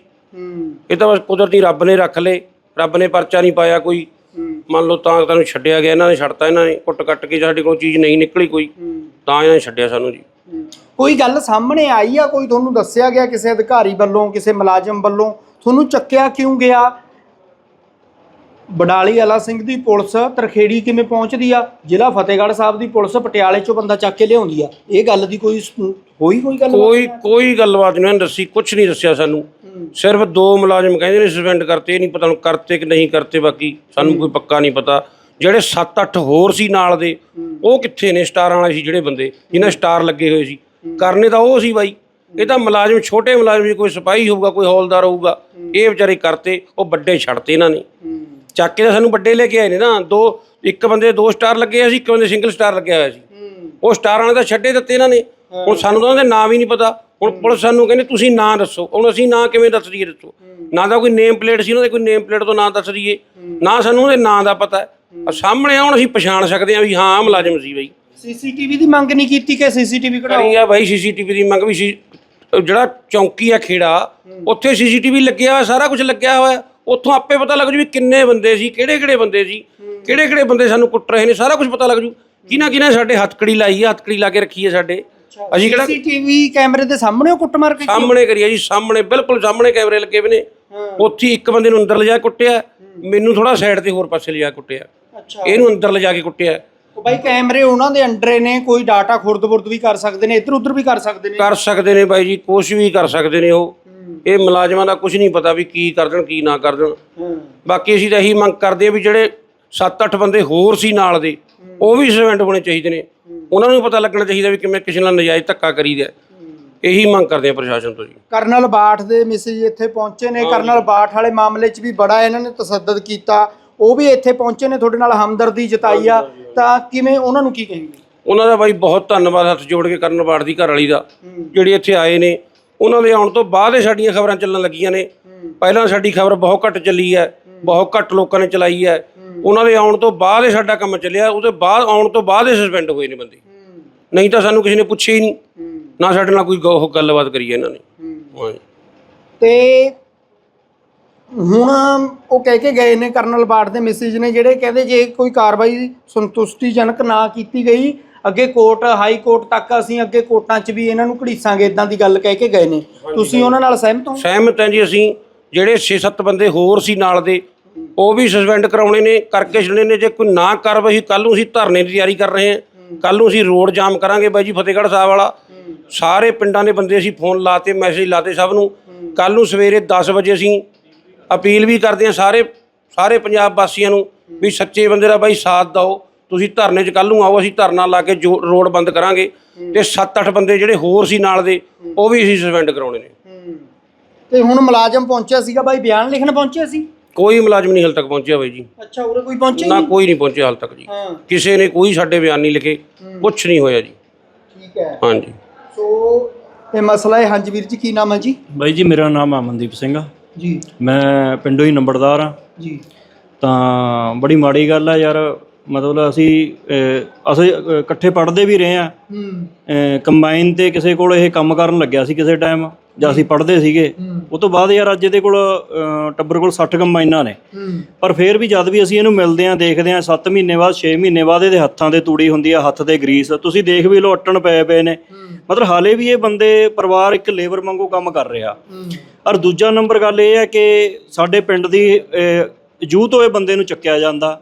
ਇਹ ਤਾਂ ਬਸ ਕੁਦਰਤੀ ਰੱਬ ਨੇ ਰੱਖ ਲਏ, ਰੱਬ ਨੇ ਪਰਚਾ ਨਹੀਂ ਪਾਇਆ ਕੋਈ। ਮੰਨ ਲਓ ਤਾਂ ਤੁਹਾਨੂੰ ਛੱਡਿਆ ਗਿਆ ਇਹਨਾਂ ਨੇ ਛੱਡਤਾ ਇਹਨਾਂ ਨੇ ਕੁੱਟ ਕੱਟ ਕੇ ਸਾਡੇ ਕੋਲ ਚੀਜ਼ ਨਹੀਂ ਨਿਕਲੀ ਕੋਈ। ਤਾਂ ਇਹਨਾਂ ਨੇ ਛੱਡਿਆ ਸਾਨੂੰ ਜੀ। ਕੋਈ ਗੱਲ ਸਾਹਮਣੇ ਆਈ ਆ? ਕੋਈ ਤੁਹਾਨੂੰ ਦੱਸਿਆ ਗਿਆ ਕਿਸੇ ਅਧਿਕਾਰੀ ਵੱਲੋਂ ਕਿਸੇ ਮੁਲਾਜ਼ਮ ਵੱਲੋਂ? ਤੁਹਾਨੂੰ ਚੱਕਿਆ ਕਿਉਂ ਗਿਆ? ਬਡਾਲੀ ਵਾਲਾ ਸਿੰਘ ਦੀ ਪੁਲਿਸ ਤਰਖੇੜੀ ਕਿਵੇਂ ਪਹੁੰਚਦੀ ਆ? ਜ਼ਿਲ੍ਹਾ ਫਤਿਹਗੜ੍ਹ ਸਾਹਿਬ ਦੀ ਪੁਲਿਸ ਪਟਿਆਲੇ ਚੋਂ ਬੰਦਾ ਚੱਕ ਕੇ ਲਿਆਉਂਦੀ ਆ। ਇਹ ਗੱਲ ਦੀ ਕੋਈ ਹੋਈ ਕੋਈ ਗੱਲ ਕੋਈ ਕੋਈ ਗੱਲਬਾਤ ਨਹੀਂ ਦੱਸੀ ਕੁਝ ਨਹੀਂ ਦੱਸਿਆ ਸਾਨੂੰ। ਸਿਰਫ ਦੋ ਮੁਲਾਜ਼ਮ ਕਹਿੰਦੇ ਨੇ ਸਸਪੈਂਡ ਕਰਤੇ ਇਹ ਨਹੀਂ ਪਤਾ ਹੁਣ ਕਰਤੇ ਕਿ ਨਹੀਂ ਕਰਤੇ ਬਾਕੀ ਸਾਨੂੰ ਕੋਈ ਪੱਕਾ ਨਹੀਂ ਪਤਾ। ਜਿਹੜੇ 7-8 ਹੋਰ ਸੀ ਨਾਲ ਦੇ ਉਹ ਕਿੱਥੇ ਨੇ? ਸਟਾਰਾਂ ਵਾਲੇ ਸੀ ਜਿਹੜੇ ਬੰਦੇ ਜਿਨ੍ਹਾਂ ਸਟਾਰ ਲੱਗੇ ਹੋਏ ਸੀ। ਕਰਨੇ ਤਾਂ ਉਹ ਸੀ ਬਾਈ। ਇਹ ਤਾਂ ਮੁਲਾਜ਼ਮ ਛੋਟੇ ਮੁਲਾਜ਼ਮ ਕੋਈ ਸਿਪਾਹੀ ਹੋਊਗਾ ਕੋਈ ਹੌਲਦਾਰ ਹੋਊਗਾ ਇਹ ਵਿਚਾਰੇ ਕਰਤੇ ਉਹ ਵੱਡੇ ਛੱਡਤੇ ਇਹਨਾਂ ਨੇ। ਚੱਕ ਕੇ ਤਾਂ ਸਾਨੂੰ ਵੱਡੇ ਲੈ ਕੇ ਆਏ ਨੇ ਨਾ। ਦੋ ਇੱਕ ਬੰਦੇ ਦੇ ਦੋ ਸਟਾਰ ਲੱਗੇ ਹੋਏ ਸੀ ਇੱਕ ਬੰਦੇ ਸਿੰਗਲ ਸਟਾਰ ਲੱਗਿਆ ਹੋਇਆ ਸੀ। ਉਹ ਸਟਾਰ ਵਾਲੇ ਤਾਂ ਛੱਡੇ ਦਿੱਤੇ ਇਹਨਾਂ ਨੇ। ਹੁਣ ਸਾਨੂੰ ਤਾਂ ਉਹਦੇ ਨਾਮ ਹੀ ਨਹੀਂ ਪਤਾ। ਹੁਣ ਪੁਲਿਸ ਸਾਨੂੰ ਕਹਿੰਦੇ ਤੁਸੀਂ ਨਾਂ ਦੱਸੋ। ਹੁਣ ਅਸੀਂ ਨਾਂ ਕਿਵੇਂ ਦੱਸ ਦਈਏ ਦੱਸੋ? ਨਾ ਤਾਂ ਕੋਈ ਨੇਮ ਪਲੇਟ ਸੀ ਉਹਨਾਂ ਦੇ ਕੋਈ ਨੇਮ ਪਲੇਟ ਤੋਂ ਨਾਂ ਦੱਸ ਦਈਏ। ਨਾ ਸਾਨੂੰ ਉਹਦੇ ਨਾਂ ਦਾ ਪਤਾ। ਹੈ। ਸਾਹਮਣੇ ਆਉਣ ਅਸੀਂ ਪਛਾਣ ਸਕਦੇ ਹਾਂ ਵੀ ਹਾਂ ਮੁਲਾਜ਼ਮ ਸੀ ਬਈ। ਸੀਸੀਟੀਵੀ ਦੀ ਮੰਗ ਨਹੀਂ ਕੀਤੀ ਕਿ ਸੀਸੀਟੀਵੀ ਕਢਾਓ? ਕਰੀ ਆ ਬਾਈ ਸੀਸੀਟੀਵੀ ਦੀ ਮੰਗ ਵੀ ਸੀ। ਜਿਹੜਾ ਚੌਂਕੀ ਆ ਖੇੜਾ ਉੱਥੇ ਸੀਸੀਟੀਵੀ ਲੱਗਿਆ ਹੋਇਆ ਸਾਰਾ ਕੁਝ ਲੱਗਿਆ ਹੋਇਆ। ਉੱਥੋਂ ਆਪੇ ਪਤਾ ਲੱਗ ਜੂ ਵੀ ਕਿੰਨੇ ਬੰਦੇ ਸੀ ਕਿਹੜੇ ਕਿਹੜੇ ਬੰਦੇ ਸੀ। ਕਿਹੜੇ ਕਿਹੜੇ ਬੰਦੇ ਸਾਨੂੰ ਕੁੱਟ ਰਹੇ ਨੇ ਸਾਰਾ ਕੁਝ ਪਤਾ ਲੱਗ ਜੂ। ਕਿਹਨਾਂ ਕਿਹਨਾਂ ਸਾਡੇ ਹੱਥਕੜੀ ਲਾਈ ਆ ਹੱਥਕੜੀ ਲਾ ਕੇ ਰੱਖੀ ਹੈ ਸਾਡੇ। ਅਸੀਂ ਕਿਹੜਾ ਸੀਸੀਟੀਵੀ ਕੈਮਰੇ ਦੇ ਸਾਹਮਣੇ ਉਹ ਕੁੱਟਮਾਰ ਕੀਤੀ? ਸਾਹਮਣੇ ਕਰੀਆ ਜੀ ਸਾਹਮਣੇ ਬਿਲਕੁਲ ਸਾਹਮਣੇ ਕੈਮਰੇ ਲੱਗੇ ਹੋਏ ਨੇ। ਉੱਥੇ ਇੱਕ ਬੰਦੇ ਨੂੰ ਅੰਦਰ ਲਿਜਾ ਕੁੱਟਿਆ ਮੈਨੂੰ ਥੋੜਾ ਸਾਈਡ ਤੇ ਹੋਰ ਪਾਸੇ ਲਿਜਾ ਕੁੱਟਿਆ। ਅੱਛਾ। ਇਹਨੂੰ ਅੰਦਰ ਲਿਜਾ ਕੇ ਕੁੱਟਿਆ। ਉਹ ਬਾਈ ਕੈਮਰੇ ਉਹਨਾਂ ਦੇ ਅੰਡਰੇ ਨੇ ਕੋਈ ਡਾਟਾ ਖੁਰਦ-ਬੁਰਦ ਵੀ ਕਰ ਸਕਦੇ ਨੇ ਇੱਧਰ ਉੱਧਰ ਵੀ ਕਰ ਸਕਦੇ ਨੇ? ਕਰ ਸਕਦੇ ਨੇ ਬਾਈ ਜੀ ਕੁਛ ਵੀ ਕਰ ਸਕਦੇ ਨੇ ਉਹ। ਇਹ ਮੁਲਾਜ਼ਮਾਂ ਦਾ ਕੁਝ ਨਹੀਂ ਪਤਾ ਵੀ ਕੀ ਕਰ ਦੇਣ ਕੀ ਨਾ ਕਰ ਦੇਣ। ਬਾਕੀ ਅਸੀਂ ਤਾਂ ਇਹੀ ਮੰਗ ਕਰਦੇ ਆ ਵੀ ਜਿਹੜੇ 7-8 ਬੰਦੇ ਹੋਰ ਸੀ ਨਾਲ ਦੇ ਉਹ ਵੀ ਸਸਪੈਂਡ ਹੋਣੇ ਚਾਹੀਦੇ ਨੇ। ਉਹਨਾਂ ਨੂੰ ਪਤਾ ਲੱਗਣਾ ਚਾਹੀਦਾ ਵੀ ਕਿਵੇਂ ਕਿਸੇ ਨਾਲ ਨਜਾਇਜ਼ ਧੱਕਾ ਕਰੀਦਾ ਇਹੀ ਮੰਗ ਕਰਦੇ ਆ ਪ੍ਰਸ਼ਾਸਨ ਤੋਂ ਜੀ। ਕਰਨਲ ਬਾਠ ਦੇ ਮੈਸੇਜ ਇੱਥੇ ਪਹੁੰਚੇ ਨੇ। ਕਰਨਲ ਬਾਠ ਵਾਲੇ ਮਾਮਲੇ 'ਚ ਵੀ ਬੜਾ ਇਹਨਾਂ ਨੇ ਤਸੱਦਦ ਕੀਤਾ। ਉਹ ਵੀ ਇੱਥੇ ਪਹੁੰਚੇ ਨੇ ਤੁਹਾਡੇ ਨਾਲ ਹਮਦਰਦੀ ਜਤਾਈ ਆ। ਤਾਂ ਕਿਵੇਂ ਉਹਨਾਂ ਨੂੰ ਕੀ ਕहेंगे ਉਹਨਾਂ ਦਾ ਬਾਈ ਬਹੁਤ ਧੰਨਵਾਦ ਹੱਥ ਜੋੜ ਕੇ ਕਰਨ ਬਾੜ ਦੀ ਘਰ ਵਾਲੀ ਦਾ। ਜਿਹੜੀ ਇੱਥੇ ਆਏ ਨੇ ਉਹਨਾਂ ਦੇ ਆਉਣ ਤੋਂ ਬਾਅਦ ਹੀ ਸਾਡੀਆਂ ਖਬਰਾਂ ਚੱਲਣ ਲੱਗੀਆਂ ਨੇ। ਪਹਿਲਾਂ ਸਾਡੀ ਖਬਰ ਬਹੁਤ ਘੱਟ ਚੱਲੀ ਹੈ। ਬਹੁਤ ਘੱਟ ਲੋਕਾਂ ਨੇ ਚਲਾਈ ਹੈ। ਉਹਨਾਂ ਦੇ ਆਉਣ ਤੋਂ ਬਾਅਦ ਹੀ ਸਾਡਾ ਕੰਮ ਚੱਲਿਆ ਉਹਦੇ ਬਾਅਦ ਆਉਣ ਤੋਂ ਬਾਅਦ ਹੀ ਸਸਪੈਂਡ ਹੋਏ ਨੇ ਬੰਦੇ। ਨਹੀਂ ਤਾਂ ਸਾਨੂੰ ਕਿਸੇ ਨੇ ਪੁੱਛਿਆ ਹੀ ਨਹੀਂ। ਨਾ ਸਾਡੇ ਨਾਲ ਕੋਈ ਉਹ ਗੱਲਬਾਤ ਕਰੀ ਇਹਨਾਂ ਨੇ। ਹਾਂਜੀ। ਤੇ ਹੁਣ ਉਹ ਕਹਿ ਕੇ ਗਏ ਨੇ ਕਰਨਲ ਬਾਠ ਦੇ ਮੈਸੇਜ ਨੇ ਜਿਹੜੇ ਕਹਿੰਦੇ ਜੇ ਕੋਈ ਕਾਰਵਾਈ ਸੰਤੁਸ਼ਟੀਜਨਕ ਨਾ ਕੀਤੀ ਗਈ ਅੱਗੇ ਕੋਰਟ ਹਾਈ ਕੋਰਟ ਤੱਕ ਅਸੀਂ ਅੱਗੇ ਕੋਰਟਾਂ 'ਚ ਵੀ ਇਹਨਾਂ ਨੂੰ ਘੜੀਸਾਂਗੇ ਇਦਾਂ ਦੀ ਗੱਲ ਕਹਿ ਕੇ ਗਏ ਨੇ। ਤੁਸੀਂ ਉਹਨਾਂ ਨਾਲ ਸਹਿਮਤ ਹੋ? ਸਹਿਮਤ ਹਾਂ ਜੀ ਅਸੀਂ ਜਿਹੜੇ 6-7 ਬੰਦੇ ਹੋਰ ਸੀ ਨਾਲ ਦੇ ਉਹ ਵੀ ਸਸਪੈਂਡ ਕਰਾਉਣੇ ਨੇ ਕਰਕੇ ਛੱਡਣੇ ਨੇ ਜੇ ਕੋਈ ਨਾ ਕਾਰਵਾਈ ਕੱਲ ਨੂੰ ਅਸੀਂ ਧਰਨੇ ਦੀ ਤਿਆਰੀ ਕਰ ਰਹੇ ਹਾਂ। ਕੱਲ ਨੂੰ ਅਸੀਂ ਰੋਡ ਜਾਮ ਕਰਾਂਗੇ ਬਾਈ ਜੀ ਫਤਿਹਗੜ੍ਹ ਸਾਹਿਬ ਵਾਲਾ। ਸਾਰੇ ਪਿੰਡਾਂ ਦੇ ਬੰਦੇ ਅਸੀਂ ਫੋਨ ਲਾਤੇ ਮੈਸੇਜ ਲਾਤੇ ਸਭ ਨੂੰ। ਕੱਲ ਨੂੰ ਸਵੇਰੇ 10 ਵਜੇ ਅਸੀਂ ਅਪੀਲ ਵੀ ਕਰਦੇ ਹਾਂ ਸਾਰੇ ਸਾਰੇ ਪੰਜਾਬ ਵਾਸੀਆਂ ਨੂੰ ਵੀ ਸੱਚੇ ਬੰਦੇ ਦਾ ਬਾਈ ਸਾਥ ਦਿਓ। ਤੁਸੀਂ ਧਰਨੇ 'ਚ ਕੱਲ ਨੂੰ ਆਓ ਅਸੀਂ ਧਰਨਾ ਲਾ ਕੇ ਜੋ ਰੋਡ ਬੰਦ ਕਰਾਂਗੇ। ਤੇ 7-8 ਬੰਦੇ ਜਿਹੜੇ ਹੋਰ ਸੀ ਨਾਲ ਦੇ ਉਹ ਵੀ ਅਸੀਂ ਸਸਪੈਂਡ ਕਰਾਉਣੇ ਨੇ। ਤੇ ਹੁਣ ਮੁਲਾਜ਼ਮ ਪਹੁੰਚਿਆ ਸੀਗਾ ਬਾਈ ਬਿਆਨ ਲਿਖਣ ਪਹੁੰਚਿਆ ਸੀ? ਕੋਈ ਮੁਲਾਜ਼ਮ ਨਹੀਂ ਹਾਲ ਤੱਕ ਪਹੁੰਚਿਆ ਬਾਈ ਜੀ। ਅੱਛਾ ਉਰੇ ਕੋਈ ਪਹੁੰਚਿਆ ਨਾ ਕੋਈ ਨਹੀਂ ਪਹੁੰਚਿਆ ਹਾਲ ਤੱਕ ਜੀ। ਹਾਂ। ਕਿਸੇ ਨੇ ਕੋਈ ਸਾਡੇ ਬਿਆਨ ਨਹੀਂ ਲਿਖੇ ਕੁਝ ਨਹੀਂ ਹੋਇਆ ਜੀ। ਠੀਕ ਹੈ। ਹਾਂਜੀ। ਸੋ ਇਹ ਮਸਲਾ ਹੈ ਹਾਂਜੀ ਵੀਰ ਜੀ ਕੀ ਨਾਮ ਹੈ ਜੀ? ਬਾਈ ਜੀ ਮੇਰਾ ਨਾਮ ਅਮਨਦੀਪ ਸਿੰਘ ਆ। ਜੀ। ਮੈਂ ਪਿੰਡੋਂ ਹੀ ਨੰਬਰਦਾਰ ਆ। ਜੀ। ਤਾਂ ਬੜੀ ਮਾੜੀ ਗੱਲ ਆ ਯਾਰ ਮਤਲਬ ਅਸੀਂ ਅਹ, ਅਸੀਂ ਅਹ, ਇਕੱਠੇ ਪੜ੍ਹਦੇ ਵੀ ਰਹੇ ਆ। ਹੂੰ। ਕੰਬਾਈਨ ਤੇ ਕਿਸੇ ਕੋਲ ਇਹ ਕੰਮ ਕਰਨ ਲੱਗਿਆ ਸੀ ਕਿਸੇ ਟਾਈਮ ਜਾਂ ਅਸੀਂ ਪੜ੍ਹਦੇ ਸੀਗੇ ਉਹ ਤੋਂ ਬਾਅਦ ਯਾਰ ਅੱਜ ਇਹਦੇ ਕੋਲ ਟੱਬਰ ਕੋਲ 60 ਕੰਬਾਈਨਾਂ ਨੇ। ਪਰ ਫਿਰ ਵੀ ਜਦ ਵੀ ਅਸੀਂ ਇਹਨੂੰ ਮਿਲਦੇ ਆਂ ਦੇਖਦੇ ਆਂ 7 ਮਹੀਨੇ ਬਾਅਦ 6 ਮਹੀਨੇ ਬਾਅਦ ਇਹਦੇ ਹੱਥਾਂ ਤੇ ਤੂੜੀ ਹੁੰਦੀ ਆ ਹੱਥ ਤੇ ਗਰੀਸ। ਤੁਸੀਂ ਦੇਖ ਵੀ ਲੋ ਅਟਣ ਪਏ ਪਏ ਨੇ। ਮਤਲਬ ਹਾਲੇ ਵੀ ਇਹ ਬੰਦੇ ਪਰਿਵਾਰ ਇੱਕ ਲੇਬਰ ਵਾਂਗੂ ਕੰਮ ਕਰ ਰਿਹਾ। ਔਰ ਦੂਜਾ ਨੰਬਰ ਗੱਲ ਇਹ ਹੈ ਕਿ ਸਾਡੇ ਪਿੰਡ ਦੀ ਜੂਹ ਤੋਂ ਇਹ ਬੰਦੇ ਨੂੰ ਚੱਕਿਆ ਜਾਂਦਾ।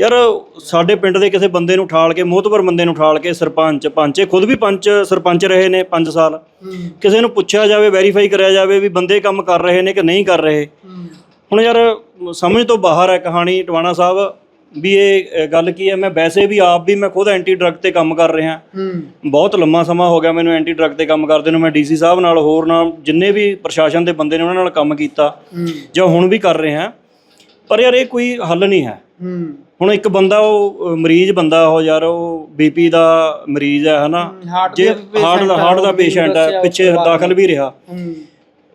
ਯਾਰ ਸਾਡੇ ਪਿੰਡ ਦੇ ਕਿਸੇ ਬੰਦੇ ਨੂੰ ਠਾਲ ਕੇ ਮੋਹਤਬਰ ਬੰਦੇ ਨੂੰ ਠਾਲ ਕੇ ਸਰਪੰਚ ਪੰਚ ਖੁਦ ਵੀ ਪੰਚ ਸਰਪੰਚ ਰਹੇ ਨੇ 5 ਸਾਲ। ਕਿਸੇ ਨੂੰ ਪੁੱਛਿਆ ਜਾਵੇ ਵੈਰੀਫਾਈ ਕਰਿਆ ਜਾਵੇ ਵੀ ਬੰਦੇ ਕੰਮ ਕਰ ਰਹੇ ਨੇ ਕਿ ਨਹੀਂ ਕਰ ਰਹੇ। ਹੁਣ ਯਾਰ ਸਮਝ ਤੋਂ ਬਾਹਰ ਹੈ ਕਹਾਣੀ ਟਵਾਣਾ ਸਾਹਿਬ ਵੀ ਇਹ ਗੱਲ ਕੀ ਹੈ? ਮੈਂ ਵੈਸੇ ਵੀ ਆਪ ਵੀ ਮੈਂ ਖੁਦ ਐਂਟੀ ਡਰੱਗ ਤੇ ਕੰਮ ਕਰ ਰਿਹਾ। ਬਹੁਤ ਲੰਮਾ ਸਮਾਂ ਹੋ ਗਿਆ ਮੈਨੂੰ ਐਂਟੀ ਡਰੱਗ ਤੇ ਕੰਮ ਕਰਦੇ ਨੂੰ। ਮੈਂ ਡੀਸੀ ਸਾਹਿਬ ਨਾਲ ਹੋਰ ਨਾਲ ਜਿੰਨੇ ਵੀ ਪ੍ਰਸ਼ਾਸਨ ਦੇ ਬੰਦੇ ਨੇ ਉਹਨਾਂ ਨਾਲ ਕੰਮ ਕੀਤਾ। ਜਾਂ ਹੁਣ ਵੀ ਕਰ ਰਹੇ। ਪਰ ਯਾਰ ਇਹ ਕੋਈ ਹੱਲ ਨਹੀਂ ਹੈ। ਹੂੰ। ਹੁਣ ਇੱਕ ਬੰਦਾ ਉਹ ਮਰੀਜ਼ ਬੰਦਾ ਉਹ ਯਾਰ ਉਹ ਬੀਪੀ ਦਾ ਮਰੀਜ਼ ਹੈ ਹਨਾ? ਜੇ ਹਾਰਟ ਦਾ ਹਾਰਟ ਦਾ ਪੇਸ਼ੈਂਟ ਹੈ ਪਿੱਛੇ ਦਾਖਲ ਵੀ ਰਿਹਾ। ਹੂੰ।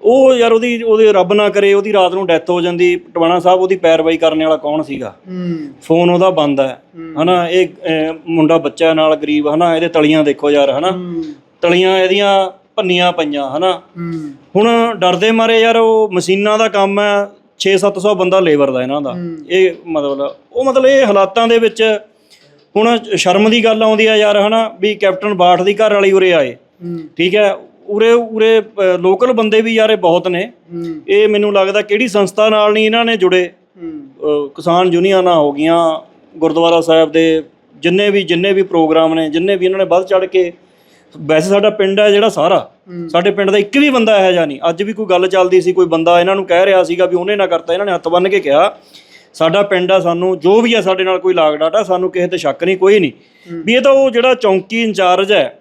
ਉਹ ਯਾਰ ਉਹਦੀ ਉਹਦੇ ਰੱਬ ਨਾ ਕਰੇ ਉਹਦੀ ਰਾਤ ਨੂੰ ਡੈਥ ਹੋ ਜਾਂਦੀ। ਟਵਾਣਾ ਸਾਹਿਬ ਉਹਦੀ ਪੈਰਵਾਈ ਕਰਨ ਵਾਲਾ ਕੌਣ ਸੀਗਾ? ਹੂੰ। ਫੋਨ ਉਹਦਾ ਬੰਦ ਹੈ ਹਨਾ? ਇਹ ਅਹ, ਮੁੰਡਾ ਬੱਚਾ ਨਾਲ ਗਰੀਬ ਹਨਾ? ਇਹਦੇ ਤਲੀਆਂ ਦੇਖੋ ਯਾਰ ਹਨਾ? ਹੂੰ। ਤਲੀਆਂ ਇਹਦੀਆਂ ਭੰਨੀਆਂ ਪਈਆਂ ਹਨਾ? ਹੂੰ। ਹੁਣ ਡਰਦੇ ਮਾਰੇ ਯਾਰ ਉਹ ਮਸ਼ੀਨਾਂ ਦਾ ਕੰਮ ਹੈ 6-700 ਬੰਦਾ ਲੇਬਰ ਦਾ ਇਹਨਾਂ ਦਾ। ਇਹ ਮਤਲਬ ਉਹ ਮਤਲਬ ਇਹ ਹਾਲਾਤਾਂ ਦੇ ਵਿੱਚ ਹੁਣ ਸ਼ਰਮ ਦੀ ਗੱਲ ਆਉਂਦੀ ਆ ਯਾਰ ਹਨਾ ਵੀ ਕੈਪਟਨ ਬਾਠ ਦੀ ਘਰ ਵਾਲੀ ਉਰੇ ਆਏ। ਠੀਕ ਹੈ ਉਰੇ ਉਰੇ ਲੋਕਲ ਬੰਦੇ ਵੀ ਯਾਰ ਬਹੁਤ ਨੇ। ਇਹ ਮੈਨੂੰ ਲੱਗਦਾ ਕਿਹੜੀ ਸੰਸਥਾ ਨਾਲ ਨਹੀਂ ਇਹਨਾਂ ਨੇ ਜੁੜੇ। ਕਿਸਾਨ ਯੂਨੀਅਨਾਂ ਹੋ ਗਈਆਂ ਗੁਰਦੁਆਰਾ ਸਾਹਿਬ ਦੇ ਜਿੰਨੇ ਵੀ ਜਿੰਨੇ ਵੀ ਪ੍ਰੋਗਰਾਮ ਨੇ ਜਿੰਨੇ ਵੀ ਇਹਨਾਂ ਨੇ ਵੱਧ ਚੜ ਕੇ ਵੈਸੇ ਸਾਡਾ ਪਿੰਡ ਹੈ ਜਿਹੜਾ ਸਾਰਾ। ਸਾਡੇ ਪਿੰਡ ਦਾ ਇੱਕ ਵੀ ਬੰਦਾ ਇਹੋ ਜਿਹਾ ਨਹੀਂ। ਅੱਜ ਵੀ ਕੋਈ ਗੱਲ ਚੱਲਦੀ ਸੀ ਕੋਈ ਬੰਦਾ ਇਹਨਾਂ ਨੂੰ ਕਹਿ ਰਿਹਾ ਸੀਗਾ ਵੀ ਉਹਨੇ ਨਾ ਕਰਤਾ ਇਹਨਾਂ ਨੇ ਹੱਥ ਬੰਨ ਕੇ ਕਿਹਾ ਸਾਡਾ ਪਿੰਡ ਆ ਸਾਨੂੰ ਜੋ ਵੀ ਆ ਸਾਡੇ ਨਾਲ ਕੋਈ ਲਾਗ ਡਾਟਾ ਸਾਨੂੰ ਕਿਸੇ ਤੇ ਸ਼ੱਕ ਨਹੀਂ ਕੋਈ ਨਹੀਂ। ਵੀ ਇਹ ਤਾਂ ਉਹ ਜਿਹੜਾ ਚੌਂਕੀ ਇੰਚਾਰਜ ਹੈ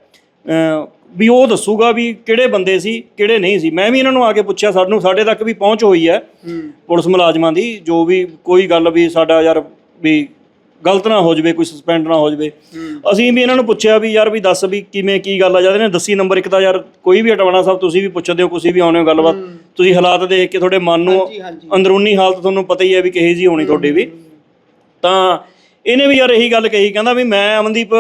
ਵੀ ਉਹ ਦੱਸੂਗਾ ਵੀ ਕਿਹੜੇ ਬੰਦੇ ਸੀ ਕਿਹੜੇ ਨਹੀਂ ਸੀ। ਮੈਂ ਵੀ ਇਹਨਾਂ ਨੂੰ ਆ ਕੇ ਪੁੱਛਿਆ ਸਾਨੂੰ ਸਾਡੇ ਤੱਕ ਵੀ ਪਹੁੰਚ ਹੋਈ ਹੂੰ। ਪੁਲਿਸ ਮੁਲਾਜ਼ਮਾਂ ਦੀ ਜੋ ਵੀ ਕੋਈ ਗੱਲ ਵੀ ਸਾਡਾ ਯਾਰ ਵੀ ਗਲਤ ਨਾ ਹੋ ਜਵੇ ਕੋਈ ਸਸਪੈਂਡ ਨਾ ਹੋ ਜਵੇ। ਅਸੀਂ ਵੀ ਇਹਨਾਂ ਨੂੰ ਪੁੱਛਿਆ ਵੀ ਯਾਰ ਵੀ ਦੱਸ ਵੀ ਕਿਵੇਂ ਕੀ ਗੱਲ ਆ? ਜਾਂਦੇ ਨੇ ਦੱਸੀ ਨੰਬਰ ਇੱਕ ਤਾਂ ਯਾਰ ਕੋਈ ਵੀ ਅਟਵਾਣਾ ਸਾਹਿਬ ਤੁਸੀਂ ਵੀ ਪੁੱਛਦੇ ਹੋ ਤੁਸੀਂ ਵੀ ਆਉਨੇ ਹੋ ਗੱਲਬਾਤ। ਤੁਸੀਂ ਹਾਲਾਤ ਦੇਖ ਕੇ ਤੁਹਾਡੇ ਮਨ ਨੂੰ ਅੰਦਰੂਨੀ ਹਾਲਤ ਤੁਹਾਨੂੰ ਪਤਾ ਹੀ ਹੈ ਵੀ ਕਿਹੇ ਜੀ ਹੋਣੀ ਤੁਹਾਡੀ ਵੀ। ਤਾਂ ਇਹਨੇ ਵੀ ਯਾਰ ਇਹੀ ਗੱਲ ਕਹੀ ਕਹਿੰਦਾ ਵੀ ਮੈਂ ਅਮਨਦੀਪ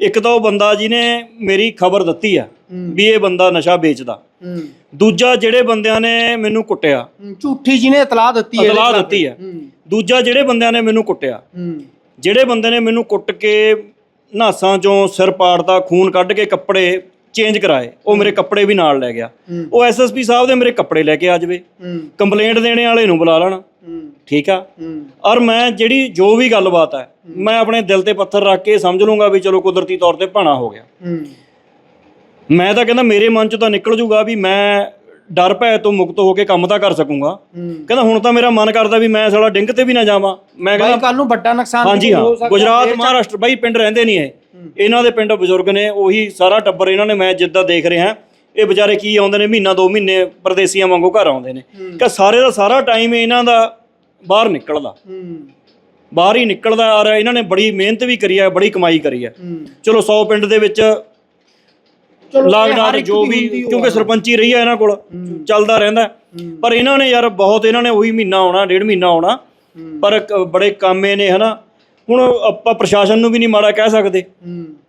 ਇੱਕ ਤਾਂ ਉਹ ਬੰਦਾ ਜਿਹਨੇ ਮੇਰੀ ਖਬਰ ਦਿੱਤੀ ਆ ਵੀ ਇਹ ਬੰਦਾ ਨਸ਼ਾ ਵੇਚਦਾ। ਦੂਜਾ ਜਿਹੜੇ ਬੰਦਿਆਂ ਨੇ ਮੈਨੂੰ ਕੁੱਟਿਆ। ਝੂਠੀ ਜਿਹਨੇ ਇਤਲਾਹ ਦਿੱਤੀ ਹੈ ਇਤਲਾਹ ਦਿੱਤੀ ਹੈ। ਦੂਜਾ ਜਿਹੜੇ ਬੰਦਿਆਂ ਨੇ ਮੈਨੂੰ ਕੁੱਟਿਆ। ਜਿਹੜੇ ਬੰਦੇ ਨੇ ਮੈਨੂੰ ਕੁੱਟ ਕੇ ਨਾਸਾਂ ਚੋਂ ਸਿਰ ਪਾੜਦਾ ਖੂਨ ਕੱਢ ਕੇ ਕੱਪੜੇ ਚੇਂਜ ਕਰਾਏ ਉਹ ਮੇਰੇ ਕੱਪੜੇ ਵੀ ਨਾਲ ਲੈ ਗਿਆ। ਉਹ ਐਸਐਸਪੀ ਸਾਹਿਬ ਦੇ ਮੇਰੇ ਕੱਪੜੇ ਲੈ ਕੇ ਆ ਜਾਵੇ। ਕੰਪਲੇਂਟ ਦੇਣੇ ਵਾਲੇ ਨੂੰ ਬੁਲਾ ਲੈਣ। ਠੀਕ ਆ? ਔਰ ਮੈਂ ਜਿਹੜੀ ਜੋ ਵੀ ਗੱਲਬਾਤ ਹੈ ਮੈਂ ਆਪਣੇ ਦਿਲ ਤੇ ਪੱਥਰ ਰੱਖ ਕੇ ਸਮਝ ਲੂੰਗਾ ਵੀ ਚਲੋ ਕੁਦਰਤੀ ਤੌਰ ਤੇ ਭਾਣਾ ਹੋ ਗਿਆ। ਮੈਂ ਤਾਂ ਕਹਿੰਦਾ ਮੇਰੇ ਮਨ ਚ ਤਾਂ ਨਿਕਲ ਜੂਗਾ ਵੀ ਮੈਂ ਡਰ ਭੈ ਤੋਂ ਮੁਕਤ ਹੋ ਕੇ ਕੰਮ ਤਾਂ ਕਰ ਸਕੂੰਗਾ। ਕਹਿੰਦਾ ਹੁਣ ਤਾਂ ਮੇਰਾ ਮਨ ਕਰਦਾ ਵੀ ਮੈਂ ਸਾਲਾ ਡਿੰਗ ਤੇ ਵੀ ਨਾ ਜਾਵਾਂ। ਮੈਂ ਕਹਿੰਦਾ ਕੱਲ ਨੂੰ ਵੱਡਾ ਨੁਕਸਾਨ ਹਾਂਜੀ ਹਾਂ ਗੁਜਰਾਤ ਮਹਾਰਾਸ਼ਟਰ ਬਾਈ ਪਿੰਡ ਰਹਿੰਦੇ ਨਹੀਂ ਇਹ। ਇਹਨਾਂ ਦੇ ਪਿੰਡ ਬਜ਼ੁਰਗ ਨੇ ਉਹੀ ਸਾਰਾ ਟੱਬਰ ਇਹਨਾਂ ਨੇ ਮੈਂ ਜਿੱਦਾਂ ਦੇਖ ਰਿਹਾ ਇਹ ਵਿਚਾਰੇ ਕੀ ਆਉਂਦੇ ਨੇ ਮਹੀਨਾ ਦੋ ਮਹੀਨੇ ਪਰਦੇਸੀਆਂ ਵਾਂਗੂ ਘਰ ਆਉਂਦੇ ਨੇ। ਕਿ ਸਾਰੇ ਦਾ ਸਾਰਾ ਟਾਈਮ ਇਹਨਾਂ ਦਾ ਬਾਹਰ ਨਿਕਲਦਾ। ਬਾਹਰ ਹੀ ਨਿਕਲਦਾ ਔਰ ਇਹਨਾਂ ਨੇ ਬੜੀ ਮਿਹਨਤ ਵੀ ਕਰੀ ਹੈ ਬੜੀ ਕਮਾਈ ਕਰੀ ਹੂੰ। ਚਲੋ 100 ਪਿੰਡ ਦੇ ਵਿੱਚ ਇੱਕ ਜੋ ਵੀ ਕਿਉਂਕਿ ਆ। ਸਰਪੰਚੀ ਰਹੀ ਹੈ ਇਹਨਾਂ ਕੋਲ ਚੱਲਦਾ ਰਹਿੰਦਾ। ਪਰ ਇਹਨਾਂ ਨੇ ਯਾਰ ਬਹੁਤ ਇਹਨਾਂ ਨੇ ਉਹੀ ਮਹੀਨਾ ਆਉਣਾ ਡੇਢ ਮਹੀਨਾ ਆਉਣਾ। ਪਰ ਕ- ਬੜੇ ਕਾਮੇ ਨੇ ਹਨਾ। ਹੁਣ ਆਪਾਂ ਪ੍ਰਸ਼ਾਸਨ ਨੂੰ ਵੀ ਨਹੀਂ ਮਾੜਾ ਕਹਿ ਸਕਦੇ।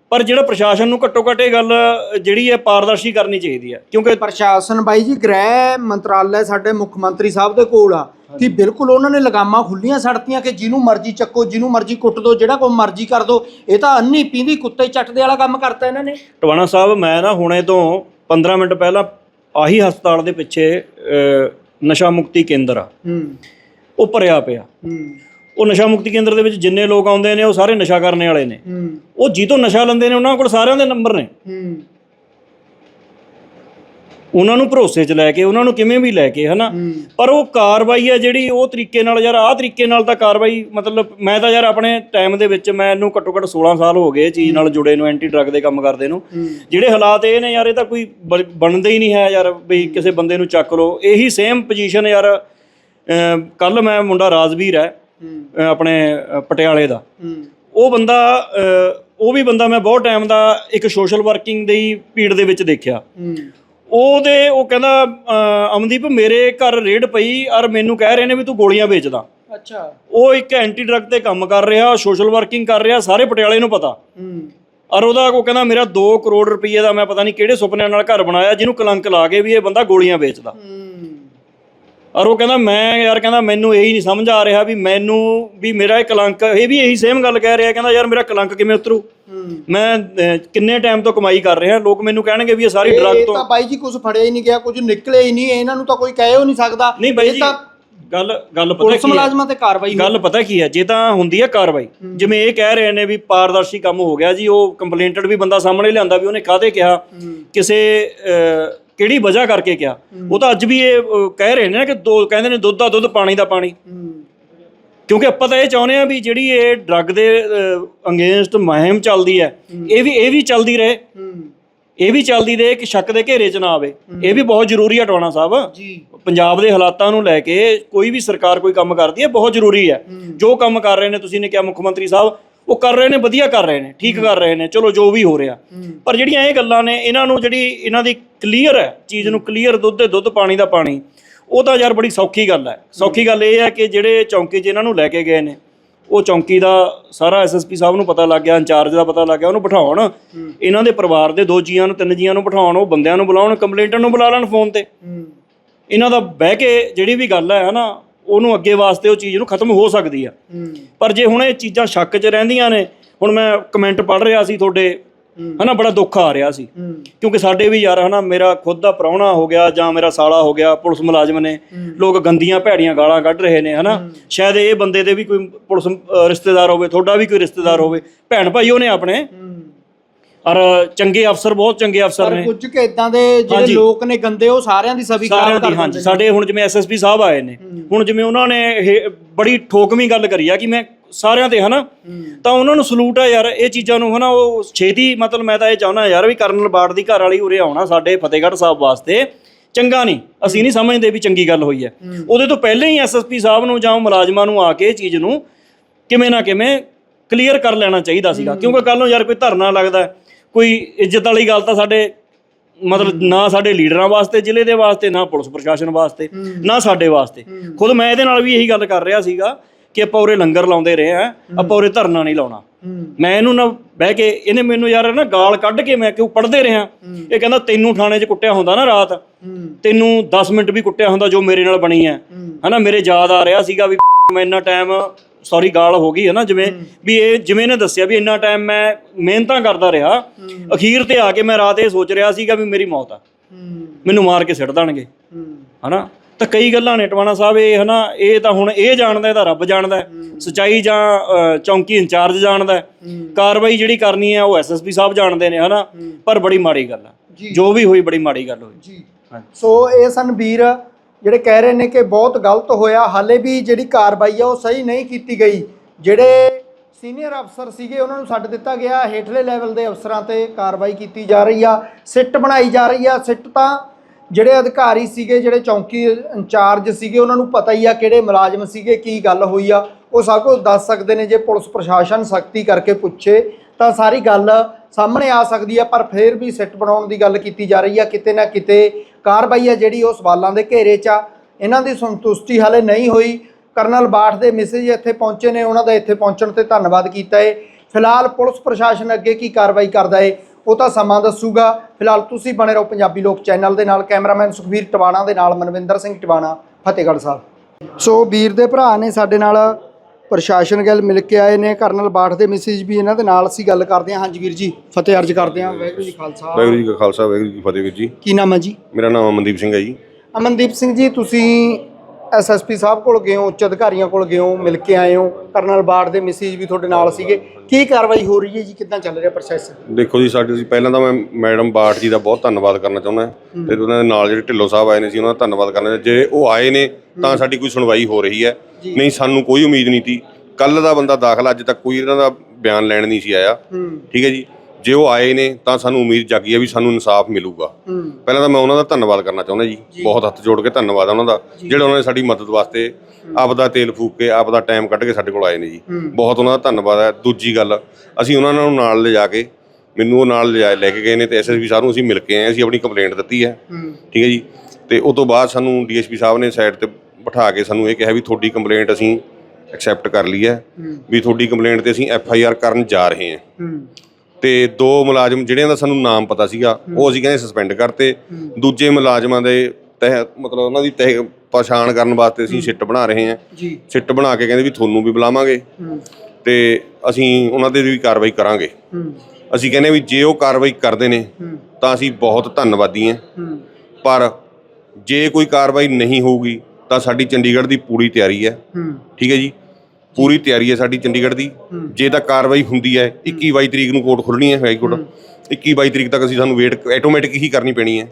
ਪਰ ਜਿਹੜਾ ਪ੍ਰਸ਼ਾਸਨ ਨੂੰ ਘੱਟੋ ਘੱਟ ਇਹ ਗੱਲ ਜਿਹੜੀ ਹੈ ਪਾਰਦਰਸ਼ੀ ਕਰਨੀ ਚਾਹੀਦੀ ਹੈ ਕਿਉਂਕਿ ਪ੍ਰਸ਼ਾਸਨ ਬਾਈ ਜੀ ਗ੍ਰਹਿ ਮੰਤਰਾਲਾ ਸਾਡੇ ਮੁੱਖ ਮੰਤਰੀ ਸਾਹਿਬ ਦੇ ਕੋਲ ਆ। ਕਿ ਬਿਲਕੁਲ ਉਹਨਾਂ ਨੇ ਲਗਾਮਾਂ ਖੁੱਲੀਆਂ ਛੱਡਤੀਆਂ ਕਿ ਜਿਹਨੂੰ ਮਰਜ਼ੀ ਚੱਕੋ ਜਿਹਨੂੰ ਮਰਜ਼ੀ ਕੁੱਟ ਦੋ ਜਿਹੜਾ ਕੋਈ ਮਰਜ਼ੀ ਕਰ ਦੋ। ਇਹ ਤਾਂ ਅੰਨੀ ਪੀਂਦੀ ਕੁੱਤੇ ਚੱਟਦੇ ਵਾਲਾ ਕੰਮ ਕਰਤਾ ਇਹਨਾਂ ਨੇ। ਟਵਾਣਾ ਸਾਹਿਬ ਮੈਂ ਨਾ ਹੁਣੇ ਤੋਂ 15 ਮਿੰਟ ਪਹਿਲਾਂ ਆਹੀ ਹਸਪਤਾਲ ਦੇ ਪਿੱਛੇ ਨਸ਼ਾ ਮੁਕਤੀ ਕੇਂਦਰ ਆ। ਹੂੰ। ਉਹ ਭਰਿਆ ਪਿਆ। ਹੂੰ। ਉਹ ਨਸ਼ਾ ਮੁਕਤੀ ਕੇਂਦਰ ਦੇ ਵਿੱਚ ਜਿੰਨੇ ਲੋਕ ਆਉਂਦੇ ਨੇ ਉਹ ਸਾਰੇ ਨਸ਼ਾ ਕਰਨ ਵਾਲੇ ਨੇ। ਉਹ ਜੀਤੋਂ ਨਸ਼ਾ ਲੈਂਦੇ ਨੇ ਉਹਨਾਂ ਕੋਲ ਸਾਰਿਆਂ ਦੇ ਨੰਬਰ ਨੇ। ਉਹਨਾਂ ਨੂੰ ਭਰੋਸੇ 'ਚ ਲੈ ਕੇ ਉਹਨਾਂ ਨੂੰ ਕਿਵੇਂ ਵੀ ਲੈ ਕੇ ਹਨਾ? ਪਰ ਉਹ ਕਾਰਵਾਈ ਹੈ ਜਿਹੜੀ ਉਹ ਤਰੀਕੇ ਨਾਲ ਯਾਰ ਆਹ ਤਰੀਕੇ ਨਾਲ ਤਾਂ ਕਾਰਵਾਈ ਮਤਲਬ ਮੈਂ ਤਾਂ ਯਾਰ ਆਪਣੇ ਟਾਈਮ ਦੇ ਵਿੱਚ ਮੈਨੂੰ ਘੱਟੋ ਘੱਟ 16 ਸਾਲ ਹੋ ਗਏ ਇਹ ਚੀਜ਼ ਨਾਲ ਜੁੜੇ ਨੂੰ ਐਂਟੀ ਡਰੱਗ ਦੇ ਕੰਮ ਕਰਦੇ ਨੂੰ। ਜਿਹੜੇ ਹਾਲਾਤ ਇਹ ਨੇ ਯਾਰ ਇਹ ਤਾਂ ਕੋਈ ਬਣਦੇ ਹੀ ਨਹੀਂ ਹੈ ਯਾਰ ਵੀ ਕਿਸੇ ਬੰਦੇ ਨੂੰ ਚੱਕ ਲੋ ਇਹੀ ਸੇਮ ਪੋਜੀਸ਼ਨ ਯਾਰ ਕੱਲ ਮੈਂ ਮੁੰਡਾ ਰਾਜਵੀਰ ਹੈ। ਆਪਣੇ ਪਟਿਆਲੇ ਦਾ। ਹੂੰ। ਉਹ ਬੰਦਾ ਉਹ ਵੀ ਬੰਦਾ ਮੈਂ ਬਹੁਤ ਟਾਈਮ ਦਾ ਇੱਕ ਸੋਸ਼ਲ ਵਰਕਿੰਗ ਦੀ ਪੀੜ ਦੇ ਵਿੱਚ ਦੇਖਿਆ। ਹੂੰ। ਉਹਦੇ ਉਹ ਕਹਿੰਦਾ ਅਮਨਦੀਪ ਮੇਰੇ ਘਰ ਰੇਡ ਪਈ ਔਰ ਮੈਨੂੰ ਕਹਿ ਰਹੇ ਨੇ ਵੀ ਤੂੰ ਗੋਲੀਆਂ ਵੇਚਦਾ। ਅੱਛਾ। ਉਹ ਇੱਕ ਐਂਟੀ ਡਰੱਗ ਤੇ ਕੰਮ ਕਰ ਰਿਹਾ ਸੋਸ਼ਲ ਵਰਕਿੰਗ ਕਰ ਰਿਹਾ ਸਾਰੇ ਪਟਿਆਲੇ ਨੂੰ ਪਤਾ। ਹੂੰ। ਔਰ ਉਹਦਾ ਉਹ ਕਹਿੰਦਾ ਮੇਰਾ 2 ਕਰੋੜ ਰੁਪਏ ਦਾ ਮੈਂ ਪਤਾ ਨਹੀਂ ਕਿਹੜੇ ਸੁਪਨਿਆਂ ਨਾਲ ਘਰ ਬਣਾਇਆ ਜਿਹਨੂੰ ਕਲੰਕ ਲਾ ਕੇ ਵੀ ਇਹ ਬੰਦਾ ਗੋਲੀਆਂ ਵੇਚਦਾ। ਹੂੰ। ਔਰ ਉਹ ਕਹਿੰਦਾ ਮੈਂ ਯਾਰ ਕਹਿੰਦਾ ਮੈਨੂੰ ਇਹੀ ਨਹੀਂ ਸਮਝ ਆ ਰਿਹਾ ਵੀ ਮੈਨੂੰ ਵੀ ਮੇਰਾ ਇਹ ਕਲੰਕ ਇਹ ਵੀ ਇਹੀ ਸੇਮ ਗੱਲ ਕਹਿ ਰਿਹਾ ਕਹਿੰਦਾ ਯਾਰ ਮੇਰਾ ਕਲੰਕ ਕਿਵੇਂ ਉਤਰੂ? ਮੈਂ ਅਹ, ਕਿੰਨੇ ਟਾਈਮ ਤੋਂ ਕਮਾਈ ਕਰ ਰਿਹਾ? ਲੋਕ ਮੈਨੂੰ ਕਹਿਣਗੇ ਵੀ ਇਹ ਸਾਰੀ ਇਹ ਡਰੱਗ ਤੋਂ ਤਾਂ ਬਾਈ ਜੀ ਕੁਝ ਫੜਿਆ ਹੀ ਨਹੀਂ ਗਿਆ ਕੁਝ ਨਿਕਲਿਆ ਹੀ ਨਹੀਂ ਇਹਨਾਂ ਨੂੰ ਤਾਂ ਕੋਈ ਕਹਿ ਹੋ ਨਹੀਂ ਸਕਦਾ। ਨਹੀਂ ਬਾਈ ਇਹ ਜੀ ਤਾਂ ਗੱਲ ਗੱਲ ਪਤਾ ਪੁਲਿਸ ਕੀ ਹੈ? ਮੁਲਾਜ਼ਮਾਂ ਤੇ ਕਾਰਵਾਈ। ਗੱਲ ਪਤਾ ਕੀ ਹੈ ਜੇ ਤਾਂ ਹੁੰਦੀ ਹੈ ਕਾਰਵਾਈ। ਜਿਵੇਂ ਇਹ ਕਹਿ ਰਹੇ ਨੇ ਵੀ ਪਾਰਦਰਸ਼ੀ ਕੰਮ ਹੋ ਗਿਆ ਜੀ ਉਹ ਕੰਪਲੇਂਟਡ ਵੀ ਬੰਦਾ ਸਾਹਮਣੇ ਲਿਆਂਦਾ ਵੀ ਉਹਨੇ ਕਾਹਦੇ ਕਿਹਾ। ਕਿਸੇ ਅਹ, ਕਿਹੜੀ ਵਜ੍ਹਾ ਕਰਕੇ ਕਿਹਾ? ਉਹ ਤਾਂ ਅੱਜ ਵੀ ਇਹ ਕਹਿ ਰਹੇ ਨੇ ਨਾ ਕਿ ਦੋ ਕਹਿੰਦੇ ਨੇ ਦੁੱਧ ਦਾ ਦੁੱਧ ਪਾਣੀ ਦਾ ਪਾਣੀ। ਕਿਉਂਕਿ ਆਪਾਂ ਤਾਂ ਇਹ ਚਾਹੁੰਦੇ ਆ ਵੀ ਜਿਹੜੀ ਇਹ ਡਰੱਗ ਦੇ ਅਗੇਂਸਟ ਮੁਹਿੰਮ ਚੱਲਦੀ ਹੈ ਇਹ ਵੀ ਇਹ ਵੀ ਚੱਲਦੀ ਰਹੇ। ਇਹ ਵੀ ਚੱਲਦੀ ਰਹੇ ਕਿ ਸ਼ੱਕ ਦੇ ਘੇਰੇ 'ਚ ਨਾ ਆਵੇ। ਇਹ ਵੀ ਬਹੁਤ ਜ਼ਰੂਰੀ ਹੈ ਟਵਾਣਾ ਸਾਹਿਬ। ਜੀ। ਪੰਜਾਬ ਦੇ ਹਾਲਾਤਾਂ ਨੂੰ ਲੈ ਕੇ ਕੋਈ ਵੀ ਸਰਕਾਰ ਕੋਈ ਕੰਮ ਕਰਦੀ ਹੈ ਬਹੁਤ ਜ਼ਰੂਰੀ ਹੈ। ਜੋ ਕੰਮ ਕਰ ਰਹੇ ਨੇ ਤੁਸੀਂ ਨੇ ਕਿਹਾ ਮੁੱਖ ਮੰਤਰੀ ਸਾਹਿਬ ਉਹ ਕਰ ਰਹੇ ਨੇ ਵਧੀਆ ਕਰ ਰਹੇ ਨੇ ਠੀਕ ਕਰ ਰਹੇ ਨੇ ਚਲੋ ਜੋ ਵੀ ਹੋ ਰਿਹਾ। ਪਰ ਜਿਹੜੀਆਂ ਇਹ ਗੱਲਾਂ ਨੇ ਇਹਨਾਂ ਨੂੰ ਜਿਹੜੀ ਇਹਨਾਂ ਦੀ ਕਲੀਅਰ ਹੈ ਚੀਜ਼ ਨੂੰ ਕਲੀਅਰ ਦੁੱਧ ਦੇ ਦੁੱਧ ਪਾਣੀ ਦਾ ਪਾਣੀ ਉਹ ਤਾਂ ਯਾਰ ਬੜੀ ਸੌਖੀ ਗੱਲ ਹੈ। ਸੌਖੀ ਗੱਲ ਇਹ ਹੈ ਕਿ ਜਿਹੜੇ ਚੌਂਕੀ 'ਚ ਇਹਨਾਂ ਨੂੰ ਲੈ ਕੇ ਗਏ ਨੇ ਉਹ ਚੌਂਕੀ ਦਾ ਸਾਰਾ ਐਸਐਸਪੀ ਸਾਹਿਬ ਨੂੰ ਪਤਾ ਲੱਗ ਗਿਆ ਇੰਚਾਰਜ ਦਾ ਪਤਾ ਲੱਗ ਗਿਆ ਉਹਨੂੰ ਬਿਠਾਉਣ। ਇਹਨਾਂ ਦੇ ਪਰਿਵਾਰ ਦੇ ਦੋ ਜੀਆਂ ਨੂੰ ਤਿੰਨ ਜੀਆਂ ਨੂੰ ਬਿਠਾਉਣ ਉਹ ਬੰਦਿਆਂ ਨੂੰ ਬੁਲਾਉਣ ਕੰਪਲੇਂਟਰ ਨੂੰ ਬੁਲਾ ਲੈਣ ਫੋਨ ਤੇ। ਇਹਨਾਂ ਦਾ ਬਹਿ ਕੇ ਜਿਹੜੀ ਵੀ ਗੱਲ ਹੈ ਹਨਾ ਉਹਨੂੰ ਅੱਗੇ ਵਾਸਤੇ ਉਹ ਚੀਜ਼ ਨੂੰ ਖਤਮ ਹੋ ਸਕਦੀ ਆ। ਪਰ ਜੇ ਹੁਣ ਇਹ ਚੀਜ਼ਾਂ ਸ਼ੱਕ 'ਚ ਰਹਿੰਦੀਆਂ ਨੇ ਹੁਣ ਮੈਂ ਕਮੈਂਟ ਪੜ੍ਹ ਰਿਹਾ ਸੀ ਤੁਹਾਡੇ ਹਨਾ ਬੜਾ ਦੁੱਖ ਆ ਰਿਹਾ ਸੀ। ਕਿਉਂਕਿ ਸਾਡੇ ਵੀ ਯਾਰ ਹਨਾ ਮੇਰਾ ਖੁਦ ਦਾ ਪ੍ਰਾਹੁਣਾ ਹੋ ਗਿਆ ਜਾਂ ਮੇਰਾ ਸਾਲਾ ਹੋ ਗਿਆ ਪੁਲਿਸ ਮੁਲਾਜ਼ਮ ਨੇ ਲੋਕ ਗੰਦੀਆਂ ਭੈੜੀਆਂ ਗਾਲਾਂ ਕੱਢ ਰਹੇ ਨੇ ਹਨਾ। ਸ਼ਾਇਦ ਇਹ ਬੰਦੇ ਦੇ ਵੀ ਕੋਈ ਪੁਲਿਸ ਰਿਸ਼ਤੇਦਾਰ ਹੋਵੇ ਤੁਹਾਡਾ ਵੀ ਕੋਈ ਰਿਸ਼ਤੇਦਾਰ ਹੋਵੇ ਭੈਣ ਭਾਈ ਉਹਨੇ ਆਪਣੇ ਔਰ ਚੰਗੇ ਅਫਸਰ ਬਹੁਤ ਚੰਗੇ ਅਫਸਰ ਪਰ ਨੇ। ਕੁਝ ਕਿ ਇਦਾਂ ਦੇ ਜਿਹੜੇ ਹਾਂਜੀ। ਲੋਕ ਨੇ ਗੰਦੇ ਉਹ ਸਾਰਿਆਂ ਦੀ ਸਭੀ ਸਾਰਿਆਂ ਖਰਾਬ ਕਰ ਦੀ ਹਾਂਜੀ। ਦਿੰਦੇ ਨੇ। ਸਾਡੇ ਹੁਣ ਜਿਵੇਂ ਐਸਐਸਪੀ ਸਾਹਿਬ ਆਏ ਨੇ ਹੁਣ ਜਿਵੇਂ ਉਹਨਾਂ ਨੇ ਇਹ ਬੜੀ ਠੋਕਵੀਂ ਗੱਲ ਕਰੀ ਆ ਕਿ ਮੈਂ ਸਾਰਿਆਂ ਤੇ ਹਨਾ? ਤਾਂ ਉਹਨਾਂ ਨੂੰ ਸਲੂਟ ਆ ਯਾਰ ਇਹ ਚੀਜ਼ਾਂ ਨੂੰ ਹਨਾ ਉਹ ਛੇਤੀ ਮਤਲਬ ਮੈਂ ਤਾਂ ਇਹ ਚਾਹੁੰਦਾ ਯਾਰ ਵੀ ਕਰਨਲ ਬਾੜ ਦੀ ਘਰ ਵਾਲੀ ਉਰੇ ਆਉਣਾ ਸਾਡੇ ਫਤਿਹਗੜ੍ਹ ਸਾਹਿਬ ਵਾਸਤੇ। ਚੰਗਾ ਨਹੀਂ। ਅਸੀਂ ਨਹੀਂ ਸਮਝਦੇ ਵੀ ਚੰਗੀ ਗੱਲ ਹੋਈ ਹੈ। ਉਹਦੇ ਤੋਂ ਪਹਿਲਾਂ ਹੀ ਐਸਐਸਪੀ ਸਾਹਿਬ ਨੂੰ ਜਾਂ ਮੁਲਾਜ਼ਮਾਂ ਨੂੰ ਆ ਕੇ ਇਹ ਚੀਜ਼ ਨੂੰ ਕਿਵੇਂ ਨਾ ਕਿਵੇਂ ਕਲੀਅਰ ਕਰ ਲੈਣਾ ਚਾਹੀਦਾ ਸੀਗਾ। ਕਿਉਂਕਿ ਕੱਲ ਨੂੰ ਯਾਰ ਕੋਈ ਧਰਨਾ ਲੱਗਦਾ ਹੈ, ਕੋਈ ਇੱਜ਼ਤ ਵਾਲੀ ਗੱਲ ਤਾਂ ਸਾਡੇ ਮਤਲਬ ਨਾ ਸਾਡੇ ਲੀਡਰਾਂ ਵਾਸਤੇ ਜ਼ਿਲ੍ਹੇ ਦੇ ਵਾਸਤੇ ਨਾ ਪੁਲਿਸ ਪ੍ਰਸ਼ਾਸਨ ਵਾਸਤੇ ਨਾ ਸਾਡੇ ਵਾਸਤੇ। ਖੁਦ ਮੈਂ ਇਹਦੇ ਨਾਲ ਵੀ ਇਹੀ ਗੱਲ ਕਰ ਰਿਹਾ ਸੀਗਾ ਕਿ ਆਪਾਂ ਉਰੇ ਲੰਗਰ ਲਾਉਂਦੇ ਰਹੇ ਆ ਆਪਾਂ ਉਰੇ ਧਰਨਾ ਨਹੀਂ ਲਾਉਣਾ। ਮੈਂ ਇਹਨੂੰ ਨਾ ਬਹਿ ਕੇ ਇਹਨੇ ਮੈਨੂੰ ਯਾਰ ਨਾ ਗਾਲ ਕੱਢ ਕੇ ਮੈਂ ਕਿਉਂ ਪੜਦੇ ਰਿਹਾ? ਇਹ ਕਹਿੰਦਾ ਤੈਨੂੰ ਥਾਣੇ 'ਚ ਕੁੱਟਿਆ ਹੁੰਦਾ ਨਾ ਰਾਤ। ਤੈਨੂੰ 10 ਮਿੰਟ ਵੀ ਕੁੱਟਿਆ ਹੁੰਦਾ ਜੋ ਮੇਰੇ ਨਾਲ ਬਣੀ ਹੈ। ਹਨਾ ਮੇਰੇ ਯਾਦ ਆ ਰਿਹਾ ਸੀਗਾ ਵੀ ਮੈਂ ਇੰਨਾ ਟਾਈਮ ਸੌਰੀ ਗਾਲ ਹੋ ਗਈ ਹੈ ਨਾ ਜਿਵੇਂ ਵੀ ਇਹ ਜਿਵੇਂ ਇਹਨੇ ਦੱਸਿਆ ਵੀ ਇੰਨਾ ਟਾਈਮ ਮੈਂ ਮਿਹਨਤਾਂ ਕਰਦਾ ਰਿਹਾ ਅਖੀਰ ਤੇ ਆ ਕੇ ਮੈਂ ਰਾਤ ਇਹ ਸੋਚ ਰਿਹਾ ਸੀਗਾ ਵੀ ਮੇਰੀ ਮੌਤ ਆ। ਮੈਨੂੰ ਮਾਰ ਕੇ ਸਿੱਟ ਦੇਣਗੇ। ਹਨਾ? ਤਾਂ ਕਈ ਗੱਲਾਂ ਨੇ ਟਵਾਣਾ ਸਾਹਿਬ ਇਹ ਹਨਾ ਇਹ ਤਾਂ ਹੁਣ ਇਹ ਜਾਣਦਾ ਇਹ ਤਾਂ ਰੱਬ ਜਾਣਦਾ। ਸਚਾਈ ਜਾਂ ਚੌਂਕੀ ਇੰਚਾਰਜ ਜਾਣਦਾ। ਕਾਰਵਾਈ ਜਿਹੜੀ ਕਰਨੀ ਹੈ ਉਹ ਐਸਐਸਪੀ ਸਾਹਿਬ ਜਾਣਦੇ ਨੇ ਹਨਾ? ਪਰ ਬੜੀ ਮਾੜੀ ਗੱਲ ਆ। ਜੋ। ਵੀ ਹੋਈ ਬੜੀ ਮਾੜੀ ਗੱਲ ਹੋਈ। ਜੀ। ਸੋ ਇਹ ਸਨ ਵੀਰ ਜਿਹੜੇ ਕਹਿ ਰਹੇ ਨੇ ਕਿ ਬਹੁਤ ਗਲਤ ਹੋਇਆ, ਹਾਲੇ ਵੀ ਜਿਹੜੀ ਕਾਰਵਾਈ ਆ ਉਹ ਸਹੀ ਨਹੀਂ ਕੀਤੀ ਗਈ। ਜਿਹੜੇ ਸੀਨੀਅਰ ਅਫਸਰ ਸੀਗੇ, ਉਹਨਾਂ ਨੂੰ ਛੱਡ ਦਿੱਤਾ ਗਿਆ। ਹੇਠਲੇ ਲੈਵਲ ਦੇ ਅਫਸਰਾਂ ਤੇ ਕਾਰਵਾਈ ਕੀਤੀ ਜਾ ਰਹੀ ਆ। ਸਿੱਟ ਬਣਾਈ ਜਾ ਰਹੀ ਆ। ਸਿੱਟ ਤਾਂ ਜਿਹੜੇ ਅਧਿਕਾਰੀ ਸੀਗੇ, ਜਿਹੜੇ ਚੌਂਕੀ ਇੰਚਾਰਜ ਸੀਗੇ, ਉਹਨਾਂ ਨੂੰ ਪਤਾ ਹੀ ਆ ਕਿਹੜੇ ਮੁਲਾਜ਼ਮ ਸੀਗੇ, ਕੀ ਗੱਲ ਹੋਈ ਆ। ਉਹ ਸਭ ਕੁਝ ਦੱਸ ਸਕਦੇ ਨੇ, ਜੇ ਪੁਲਿਸ ਪ੍ਰਸ਼ਾਸਨ ਸਖਤੀ ਕਰਕੇ ਪੁੱਛੇ, ਤਾਂ ਸਾਰੀ ਗੱਲ ਸਾਹਮਣੇ ਆ ਸਕਦੀ ਆ, ਪਰ ਫਿਰ ਵੀ ਸਿੱਟ ਬਣਾਉਣ ਦੀ ਗੱਲ ਕੀਤੀ ਜਾ ਰਹੀ ਆ। ਕਿਤੇ ਨਾ ਕਿਤੇ ਕਾਰਵਾਈ ਆ ਜਿਹੜੀ ਉਹ ਸਵਾਲਾਂ ਦੇ ਘੇਰੇ 'ਚ ਆ। ਇਹਨਾਂ ਦੀ ਸੰਤੁਸ਼ਟੀ ਹਾਲੇ ਨਹੀਂ ਹੋਈ। ਕਰਨਲ ਬਾਠ ਦੇ ਮੈਸੇਜ ਇੱਥੇ ਪਹੁੰਚੇ ਨੇ, ਉਹਨਾਂ ਦਾ ਇੱਥੇ ਪਹੁੰਚਣ ਤੇ ਧੰਨਵਾਦ ਕੀਤਾ ਏ। ਫਿਲਹਾਲ ਪੁਲਿਸ ਪ੍ਰਸ਼ਾਸਨ ਅੱਗੇ ਕੀ ਕਾਰਵਾਈ ਕਰਦਾ ਏ, ਉਹ ਤਾਂ ਸਮਾਂ ਦੱਸੂਗਾ। ਫਿਲਹਾਲ ਤੁਸੀਂ ਬਣੇ ਰਹੋ ਪੰਜਾਬੀ ਲੋਕ ਚੈਨਲ ਦੇ ਨਾਲ। ਕੈਮਰਾਮੈਨ ਸੁਖਵੀਰ ਟਵਾਣਾ ਦੇ ਨਾਲ ਮਨਵਿੰਦਰ ਸਿੰਘ ਟਵਾਣਾ, ਫਤਿਹਗੜ੍ਹ ਸਾਹਿਬ। ਸੋ ਵੀਰ ਦੇ ਭਰਾ ਨੇ ਸਾਡੇ ਨਾਲ ਪ੍ਰਸ਼ਾਸਨ ਗੱਲ ਮਿਲ ਕੇ ਆਏ ਨੇ ਕਰਨਲ ਬਾਠ ਦੇ ਮੈਸੇਜ ਵੀ ਇਹਨਾਂ ਦੇ ਨਾਲ ਅਸੀਂ ਗੱਲ ਕਰਦੇ ਹਾਂ। ਹਾਂਜੀ ਵੀਰ ਜੀ ਫਤਿਹ ਅਰਜ ਕਰਦੇ ਹਾਂ। ਵਾਹਿਗੁਰੂ ਜੀ ਖਾਲਸਾ। ਵਾਹਿਗੁਰੂ ਜੀ ਕਾ ਖਾਲਸਾ ਵਾਹਿਗੁਰੂ ਜੀ ਕੀ ਫਤਿਹ ਵੀਰ ਜੀ। ਕੀ ਨਾਮ ਹੈ ਜੀ? ਮੇਰਾ ਨਾਮ ਅਮਨਦੀਪ ਸਿੰਘ ਹੈ ਜੀ। ਅਮਨਦੀਪ ਸਿੰਘ ਜੀ ਤੁਸੀਂ ਐਸਐਸਪੀ ਸਾਹਿਬ ਕੋਲ ਗਏ ਹੋ ਉੱਚ ਅਧਿਕਾਰੀਆਂ ਕੋਲ ਗਏ ਹੋ ਮਿਲ ਕੇ ਆਏ ਹੋ ਕਰਨਲ ਬਾੜ ਦੇ ਮੈਸੇਜ ਵੀ ਤੁਹਾਡੇ ਨਾਲ ਸੀਗੇ। ਕੀ ਕਾਰਵਾਈ ਹੋ ਰਹੀ ਹੈ ਜੀ? ਕਿੱਦਾਂ ਚੱਲ ਰਿਹਾ ਪ੍ਰੋਸੈਸ? ਦੇਖੋ ਜੀ ਸਾਡੇ ਜੀ ਪਹਿਲਾਂ ਤਾਂ ਮੈਂ ਮੈਡਮ ਬਾਠ ਜੀ ਦਾ ਬਹੁਤ ਧੰਨਵਾਦ ਕਰਨਾ ਚਾਹੁੰਦਾ ਤੇ ਉਹਨਾਂ ਦੇ ਨਾਲ ਜਿਹੜੇ ਢਿੱਲੋਂ ਸਾਹਿਬ ਆਏ ਨੇ ਸੀ ਉਹਨਾਂ ਦਾ ਧੰਨਵਾਦ ਕਰਨਾ ਜੇ ਉਹ ਆਏ ਨੇ ਤਾਂ ਸਾਡੀ ਕੋਈ ਸੁਣਵਾਈ ਹੋ ਰਹੀ ਹੈ। ਨਹੀਂ ਸਾਨੂੰ ਕੋਈ ਉਮੀਦ ਨਹੀਂ ਸੀ। ਕੱਲ ਦਾ ਬੰਦਾ ਦਾਖਲ ਅੱਜ ਤੱਕ ਕੋਈ ਇਹਨਾਂ ਦਾ ਬਿਆਨ ਲੈਣ ਨਹੀਂ ਸੀ ਆਇਆ। ਠੀਕ ਹੈ ਜੀ। ਜੇ ਉਹ ਆਏ ਨੇ ਤਾਂ ਸਾਨੂੰ ਉਮੀਦ ਜਾਗੀ ਹੈ ਵੀ ਸਾਨੂੰ ਇਨਸਾਫ ਮਿਲੂਗਾ। ਪਹਿਲਾਂ ਤਾਂ ਮੈਂ ਉਹਨਾਂ ਦਾ ਧੰਨਵਾਦ ਕਰਨਾ ਚਾਹੁੰਦਾ ਜੀ। ਬਹੁਤ ਹੱਥ ਜੋੜ ਕੇ ਧੰਨਵਾਦ ਉਹਨਾਂ ਦਾ। ਜਿਹੜਾ ਉਹਨਾਂ ਨੇ ਸਾਡੀ ਮਦਦ ਵਾਸਤੇ ਆਪਦਾ ਤੇਲ ਫੂਕ ਕੇ ਆਪਦਾ ਟਾਈਮ ਕੱਢ ਕੇ ਸਾਡੇ ਕੋਲ ਆਏ ਨੇ ਜੀ। ਬਹੁਤ ਉਹਨਾਂ ਦਾ ਧੰਨਵਾਦ ਹੈ। ਦੂਜੀ ਗੱਲ ਅਸੀਂ ਉਹਨਾਂ ਨੂੰ ਨਾਲ ਲਿਜਾ ਕੇ ਮੈਨੂੰ ਉਹ ਨਾਲ ਲਿਜਾ ਲੈ ਕੇ ਗਏ ਨੇ ਤੇ ਐਸਐਸਪੀ ਸਾਹਿਬ ਨੂੰ ਅਸੀਂ ਮਿਲ ਕੇ ਆਏ ਅਸੀਂ ਆਪਣੀ ਕੰਪਲੇਂਟ ਦਿੱਤੀ ਹੈ। ਠੀਕ ਹੈ ਜੀ। ਤੇ ਉਸ ਤੋਂ ਬਾਅਦ ਸਾਨੂੰ ਡੀਐਸਪੀ ਸਾਹਿਬ ਨੇ ਸਾਈਡ ਤੇ ਬਿਠਾ ਕੇ ਸਾਨੂੰ ਇਹ ਕਿਹਾ ਵੀ ਤੁਹਾਡੀ ਕੰਪਲੇਂਟ ਅਸੀਂ ਐਕਸੈਪਟ ਕਰ ਲਈ ਹੈ। ਵੀ ਤੁਹਾਡੀ ਕੰਪਲੇਂਟ ਤੇ ਅਸੀਂ ਐਫ ਆਈ ਆਰ ਕਰਨ ਜਾ ਰਹੇ ਹਾਂ। ਤੇ ਦੋ ਮੁਲਾਜ਼ਮ ਜਿਹੜਿਆਂ ਦਾ ਸਾਨੂੰ ਨਾਮ ਪਤਾ ਸੀਗਾ ਉਹ ਅਸੀਂ ਕਹਿੰਦੇ ਸਸਪੈਂਡ ਕਰਤੇ। ਦੂਜੇ ਮੁਲਾਜ਼ਮਾਂ ਦੇ ਤਹਿ ਮਤਲਬ ਉਹਨਾਂ ਦੀ ਤਹਿ ਪਛਾਣ ਕਰਨ ਵਾਸਤੇ ਅਸੀਂ ਸਿੱਟ ਬਣਾ ਰਹੇ ਹਾਂ। ਜੀ। ਸਿੱਟ ਬਣਾ ਕੇ ਕਹਿੰਦੇ ਵੀ ਤੁਹਾਨੂੰ ਵੀ ਬੁਲਾਵਾਂਗੇ। ਤੇ ਅਸੀਂ ਉਹਨਾਂ ਤੇ ਵੀ ਕਾਰਵਾਈ ਕਰਾਂਗੇ। ਅਸੀਂ ਕਹਿੰਦੇ ਵੀ ਜੇ ਉਹ ਕਾਰਵਾਈ ਕਰਦੇ ਨੇ ਤਾਂ ਅਸੀਂ ਬਹੁਤ ਧੰਨਵਾਦੀ ਹਾਂ। ਪਰ ਜੇ ਕੋਈ ਕਾਰਵਾਈ ਨਹੀਂ ਹੋਊਗੀ ਤਾਂ ਸਾਡੀ ਚੰਡੀਗੜ੍ਹ ਦੀ ਪੂਰੀ ਤਿਆਰੀ ਹੈ। ਠੀਕ ਹੈ ਜੀ? ਪੂਰੀ ਤਿਆਰੀ ਹੈ ਸਾਡੀ ਚੰਡੀਗੜ੍ਹ ਦੀ। ਜੇ ਤਾਂ ਕਾਰਵਾਈ ਹੁੰਦੀ ਹੈ 21 22 ਤਰੀਕ ਨੂੰ ਕੋਰਟ ਖੁੱਲਣੀ ਹੈ ਹਾਈ ਕੋਰਟ। 21 22 ਤਰੀਕ ਤੱਕ ਅਸੀਂ ਸਾਨੂੰ ਵੇਟ ਆਟੋਮੈਟਿਕ ਹੀ ਕਰਨੀ ਪੈਣੀ ਹੈ।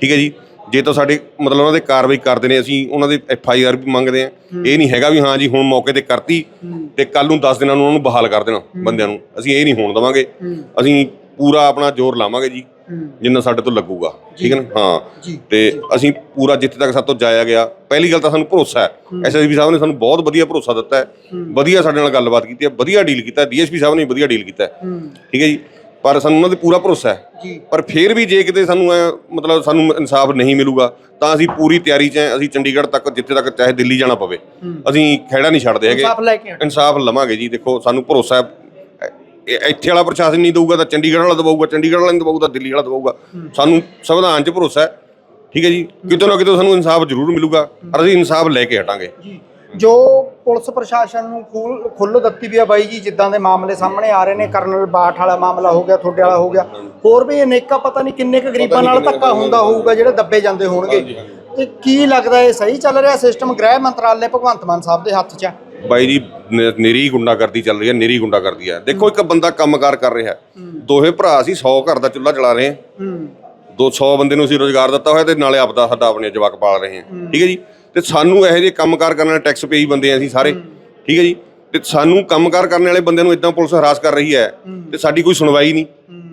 ਠੀਕ ਹੈ ਜੀ? ਜੇ ਤਾਂ ਸਾਡੇ ਮਤਲਬ ਉਹਨਾਂ ਦੇ ਕਾਰਵਾਈ ਕਰਦੇ ਨੇ ਅਸੀਂ ਉਹਨਾਂ ਦੇ ਐਫ ਆਈ ਆਰ ਵੀ ਮੰਗਦੇ ਆ ਇਹ ਨਹੀਂ ਹੈਗਾ ਵੀ ਹਾਂ ਜੀ ਹੁਣ ਮੌਕੇ ਤੇ ਕਰਤੀ ਤੇ ਕੱਲ ਨੂੰ 10 ਦਿਨਾਂ ਨੂੰ ਉਹਨਾਂ ਨੂੰ ਬਹਾਲ ਕਰ ਦੇਣਾ ਬੰਦਿਆਂ ਨੂੰ। ਅਸੀਂ ਇਹ ਨਹੀਂ ਹੋਣ ਦਵਾਂਗੇ। ਅਸੀਂ ਪੂਰਾ ਆਪਣਾ ਜ਼ੋਰ ਲਾਵਾਂਗੇ ਜੀ। ਜਿੰਨਾ ਸਾਡੇ ਤੋਂ ਲੱਗੂਗਾ ਠੀਕ ਹੈ ਨਾ? ਹਾਂ। ਤੇ ਅਸੀਂ ਪੂਰਾ ਜਿੱਥੇ ਤੱਕ ਸਾਡੇ ਤੋਂ ਜਾਇਆ ਗਿਆ ਪਹਿਲੀ ਗੱਲ ਤਾਂ ਸਾਨੂੰ ਭਰੋਸਾ ਹੈ। ਐਸਐਸਪੀ ਸਾਹਿਬ ਨੇ ਸਾਨੂੰ ਬਹੁਤ ਵਧੀਆ ਭਰੋਸਾ ਦਿੱਤਾ ਹੈ। ਵਧੀਆ ਸਾਡੇ ਨਾਲ ਗੱਲਬਾਤ ਕੀਤੀ ਹੈ ਵਧੀਆ ਡੀਲ ਕੀਤਾ ਡੀਐਸਪੀ ਸਾਹਿਬ ਨੇ ਵਧੀਆ ਡੀਲ ਕੀਤਾ। ਠੀਕ ਹੈ ਜੀ? ਪਰ ਸਾਨੂੰ ਉਹਨਾਂ ਤੇ ਪੂਰਾ ਭਰੋਸਾ ਹੈ। ਪਰ ਫਿਰ ਵੀ ਜੇ ਕਿਤੇ ਸਾਨੂੰ ਮਤਲਬ ਸਾਨੂੰ ਇਨਸਾਫ ਨਹੀਂ ਮਿਲੂਗਾ ਤਾਂ ਅਸੀਂ ਪੂਰੀ ਤਿਆਰੀ 'ਚ ਹਾਂ ਅਸੀਂ ਚੰਡੀਗੜ੍ਹ ਤੱਕ ਜਿੱਥੇ ਤੱਕ ਚਾਹੇ ਦਿੱਲੀ ਜਾਣਾ ਪਵੇ ਅਸੀਂ ਖਹਿੜਾ ਨਹੀਂ ਛੱਡਦੇ ਹੈਗੇ। ਇਨਸਾਫ ਲੈ ਕੇ ਹਟੋ। ਇਨਸਾਫ ਲਵਾਂਗੇ ਜੀ। ਦੇਖੋ ਸਾਨੂੰ ਭਰੋਸਾ ਹੈ ਇਹ- ਇੱਥੇ ਵਾਲਾ ਪ੍ਰਸ਼ਾਸਨ ਨਹੀਂ ਦਊਗਾ ਤਾਂ ਚੰਡੀਗੜ੍ਹ ਵਾਲਾ ਦਵਾਊਗਾ ਚੰਡੀਗੜ੍ਹ ਵਾਲਾ ਨਹੀਂ ਦਵਾਊਗਾ ਤਾਂ ਦਿੱਲੀ ਵਾਲਾ ਦਵਾਊਗਾ। ਸਾਨੂੰ ਸੰਵਿਧਾਨ 'ਚ ਭਰੋਸਾ ਹੈ ਠੀਕ ਹੈ ਜੀ? ਕਿਤੇ ਨਾ ਕਿਤੇ ਸਾਨੂੰ ਇਨਸਾਫ ਜ਼ਰੂਰ ਮਿਲੂਗਾ ਪਰ ਅਸੀਂ ਇਨਸਾਫ ਲੈ ਕੇ ਹਟਾਂਗੇ। ਜੀ ਪੁਲਿਸ ਪ੍ਰਸ਼ਾਸਨ ਨੂੰ ਖੁੱਲ ਦਿੱਤੀ ਵੀ ਆ ਬਾਈ ਜੀ ਜਿੱਦਾਂ ਦੇ ਮਾਮਲੇ ਸਾਹਮਣੇ ਆ ਰਹੇ ਨੇ ਕਰਨਲ ਬਾਠ ਵਾਲਾ ਮਾਮਲਾ ਹੋ ਗਿਆ ਤੁਹਾਡੇ ਵਾਲਾ ਹੋ ਗਿਆ ਹੋਰ ਵੀ ਅਨੇਕਾਂ ਪਤਾ ਨਹੀਂ ਕਿੰਨੇ ਕੁ ਗਰੀਬਾਂ ਨਾਲ ਧੱਕਾ ਹੁੰਦਾ ਹੋਊਗਾ ਜਿਹੜੇ ਦੱਬੇ ਜਾਂਦੇ ਹੋਣਗੇ। ਤੇ ਕੀ ਲੱਗਦਾ ਇਹ ਸਹੀ ਚੱਲ ਰਿਹਾ ਸਿਸਟਮ ਗ੍ਰਹਿ ਮੰਤਰਾਲੇ ਭਗਵੰਤ ਮਾਨ ਸਾਹਿਬ ਦੇ ਹੱਥ 'ਚ ਆ ਬਾਈ ਜੀ ਨ- ਨਿਰੀ ਗੁੰਡਾਗਰਦੀ ਚੱਲ ਰਹੀ ਹੈ ਨਿਰੀ ਗੁੰਡਾਗਰਦੀ ਹੈ। ਦੇਖੋ ਇੱਕ ਬੰਦਾ ਕੰਮਕਾਰ ਕਰ ਰਿਹਾ ਦੋਹੇ ਭਰਾ ਸੀ 100 ਘਰ ਦਾ ਚੁੱਲ੍ਹਾ ਚਲਾ ਰਹੇ ਹਾਂ। ਹੂੰ। 200 ਬੰਦੇ ਨੂੰ ਅਸੀਂ ਰੋਜ਼ਗਾਰ ਦਿੱਤਾ ਹੋਇਆ ਤੇ ਨਾਲੇ ਆਪਦਾ ਸਾਡਾ ਆਪਣੇ ਜਵਾਕ ਪਾਲ ਰਹੇ ਹਾਂ। ਠੀਕ ਹੈ ਜੀ? ਤੇ ਸਾਨੂੰ ਇਹੋ ਜਿਹੇ ਕੰਮਕਾਰ ਕਰਨ ਵਾਲੇ ਟੈਕਸ ਪੇਈ ਬੰਦੇ ਆ ਅਸੀਂ ਸਾਰੇ। ਠੀਕ ਹੈ ਜੀ? ਤੇ ਸਾਨੂੰ ਕੰਮਕਾਰ ਕਰਨ ਵਾਲੇ ਬੰਦਿਆਂ ਨੂੰ ਇਦਾਂ ਪੁਲਿਸ ਹਰਾਸ ਕਰ ਰਹੀ ਹੈ ਤੇ ਸਾਡੀ ਕੋਈ ਸੁਣਵਾਈ ਨਹੀਂ।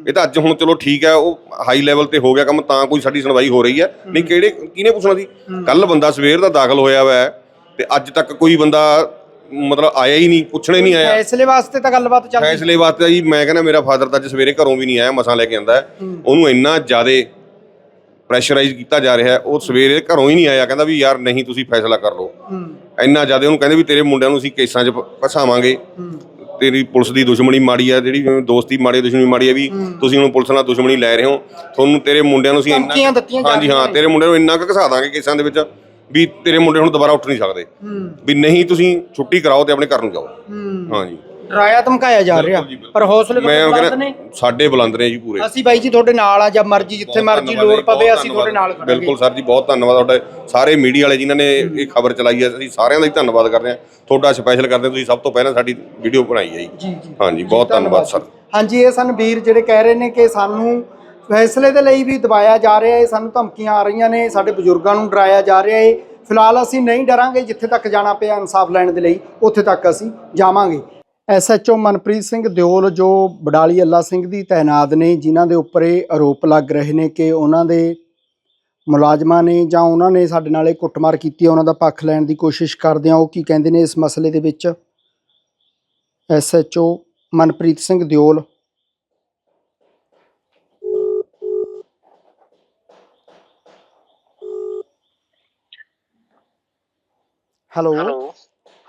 ਇਹ ਤਾਂ ਅੱਜ ਹੁਣ ਚਲੋ ਠੀਕ ਹੈ ਉਹ ਹਾਈ ਲੈਵਲ ਤੇ ਹੋ ਗਿਆ ਕੰਮ ਤਾਂ ਕੋਈ ਸਾਡੀ ਸੁਣਵਾਈ ਹੋ ਰਹੀ ਹੈ। ਨਹੀਂ ਕਿਹੜੇ ਕਿਹਨੇ ਪੁੱਛਣਾ ਸੀ ਕੱਲ ਬੰਦਾ ਸਵੇਰ ਦਾ ਦਾਖਲ ਹੋਇਆ ਹੋਇਆ ਹੈ ਤੇ ਅੱਜ ਤੱਕ ਕੋਈ ਬੰਦਾ ਮਤਲਬ ਆਇਆ ਹੀ ਨਹੀਂ ਪੁੱਛਣੇ ਨਹੀਂ ਆਇਆ। ਫੈਸਲੇ ਵਾਸਤੇ ਤਾਂ ਗੱਲਬਾਤ ਚੱਲ ਰਹੀ ਫੈਸਲੇ ਵਾਸਤੇ ਜੀ ਮੈਂ ਕਹਿੰਦਾ ਮੇਰਾ ਫਾਦਰ ਤਾਂ ਅੱਜ ਸਵੇਰੇ ਘਰੋਂ ਵੀ ਨਹੀਂ ਆਇਆ ਮਸਾਂ ਲੈ ਕੇ ਆਂਦਾ। ਉਹਨੂੰ ਇੰਨਾ ਜ਼ਿਆਦਾ ਪ੍ਰੈਸ਼ਰਾਈਜ਼ ਕੀਤਾ ਜਾ ਰਿਹਾ ਹੈ ਉਹ ਸਵੇਰੇ ਘਰੋਂ ਹੀ ਨਹੀਂ ਆਇਆ ਕਹਿੰਦਾ ਵੀ ਯਾਰ ਨਹੀਂ ਤੁਸੀਂ ਫੈਸਲਾ ਕਰ ਲਓ। ਇੰਨਾ ਜ਼ਿਆਦਾ ਉਹਨੂੰ ਕਹਿੰਦੇ ਵੀ ਤੇਰੇ ਮੁੰਡਿਆਂ ਨੂੰ ਅਸੀਂ ਕੇਸਾਂ 'ਚ ਫਸਾਵਾਂਗੇ। ਤੇਰੀ ਪੁਲਿਸ ਦੀ ਦੁਸ਼ਮਣੀ ਮਾੜੀ ਆ ਜਿਹੜੀ ਦੋਸਤੀ ਮਾੜੀ ਦੁਸ਼ਮਣੀ ਮਾੜੀ ਆ ਵੀ ਤੁਸੀਂ ਹੁਣ ਪੁਲਿਸ ਨਾਲ ਦੁਸ਼ਮਣੀ ਲੈ ਰਹੇ ਹੋ। ਤੁਹਾਨੂੰ ਤੇਰੇ ਮੁੰਡਿਆਂ ਨੂੰ ਅਸੀਂ ਇੰਨਾ ਹਾਂਜੀ ਹਾਂ। ਤੇਰੇ ਮੁੰਡਿਆਂ ਨੂੰ ਇੰਨਾ ਕੁ ਘਸਾ ਦਾਂਗੇ ਕੇਸਾਂ ਦੇ ਵਿੱਚ। ਵੀ ਤੇਰੇ ਮੁੰਡੇ ਹੁਣ ਦੁਬਾਰਾ ਉੱਠ ਨਹੀਂ ਸਕਦੇ। ਵੀ ਨਹੀਂ ਤੁਸੀਂ ਛੁੱਟੀ ਕਰਾਓ ਤੇ ਆਪਣੇ ਘਰ ਨੂੰ ਜਾਓ। ਹਾਂਜੀ। ਡਰਾਇਆ ਧਮਕਾਇਆ ਜਾ ਰਿਹਾ। ਪਰ ਹੌਸਲੇ ਮੈਂ ਕਹਿੰਦਾ ਸਾਡੇ ਬੁਲੰਦ ਨੇ ਜੀ ਪੂਰੇ। ਅਸੀਂ ਬਾਈ ਜੀ ਤੁਹਾਡੇ ਨਾਲ ਆ ਜਦ ਮਰਜ਼ੀ ਜਿੱਥੇ ਮਰਜ਼ੀ ਲੋੜ ਜੀ, ਪਵੇ ਅਸੀਂ ਤੁਹਾਡੇ ਨਾਲ। ਖੜਾਂਗੇ ਬਿਲਕੁਲ ਸਰ ਜੀ ਬਹੁਤ ਧੰਨਵਾਦ ਤੁਹਾਡਾ। ਸਾਰੇ ਮੀਡੀਆ ਵਾਲੇ ਜਿਨ੍ਹਾਂ ਨੇ ਇਹ ਖਬਰ ਚਲਾਈ ਹੈ ਅਸੀਂ ਸਾਰਿਆਂ ਦਾ ਹੀ ਧੰਨਵਾਦ ਕਰਦੇ ਹਾਂ। ਤੁਹਾਡਾ ਸਪੈਸ਼ਲ ਕਰਦੇ ਤੁਸੀਂ ਸਭ ਤੋਂ ਪਹਿਲਾਂ ਸਾਡੀ ਵੀਡੀਓ ਬਣਾਈ ਹੈ ਜੀ। ਜੀ ਜੀ। ਹਾਂਜੀ ਬਹੁਤ ਧੰਨਵਾਦ। ਸਰ। ਹਾਂਜੀ ਇਹ ਸਨ ਵੀਰ ਜਿਹੜੇ ਕਹਿ ਰਹੇ ਨੇ ਕਿ ਸਾਨੂੰ ਫੈਸਲੇ ਦੇ ਲਈ ਵੀ ਦਬਾਇਆ ਜਾ ਰਿਹਾ ਹੈ। ਸਾਨੂੰ ਧਮਕੀਆਂ ਆ ਰਹੀਆਂ ਨੇ। ਸਾਡੇ ਬਜ਼ੁਰਗਾਂ ਨੂੰ ਡਰਾਇਆ ਜਾ ਰਿਹਾ ਹੈ। ਫਿਲਹਾਲ ਅਸੀਂ ਨਹੀਂ ਡਰਾਂਗੇ। ਜਿੱਥੇ ਤੱਕ ਜਾਣਾ ਪਿਆ ਇਨਸਾਫ ਲੈਣ ਦੇ ਲਈ, ਉੱਥੇ ਤੱਕ ਅਸੀਂ ਜਾਵਾਂਗੇ। ਐਸਐਚਓ ਮਨਪ੍ਰੀਤ ਸਿੰਘ ਦਿਓਲ, ਜੋ ਬਡਾਲੀ ਅੱਲਾ ਸਿੰਘ ਦੀ ਤਾਇਨਾਤ ਨੇ, ਜਿਨ੍ਹਾਂ ਦੇ ਉੱਪਰ ਇਹ ਆਰੋਪ ਲੱਗ ਰਹੇ ਨੇ ਕਿ ਉਹਨਾਂ ਦੇ ਮੁਲਾਜ਼ਮਾਂ ਨੇ ਜਾਂ ਉਹਨਾਂ ਨੇ ਸਾਡੇ ਨਾਲ ਇਹ ਕੁੱਟਮਾਰ ਕੀਤੀ ਉਹਨਾਂ ਦਾ ਪੱਖ ਲੈਣ ਦੀ ਕੋਸ਼ਿਸ਼ ਕਰਦੇ ਆ ਉਹ ਕੀ ਕਹਿੰਦੇ ਨੇ ਇਸ ਮਸਲੇ ਦੇ ਵਿੱਚ? ਐਸਐਚਓ ਮਨਪ੍ਰੀਤ ਸਿੰਘ ਦਿਓਲ। ਹੈਲੋ।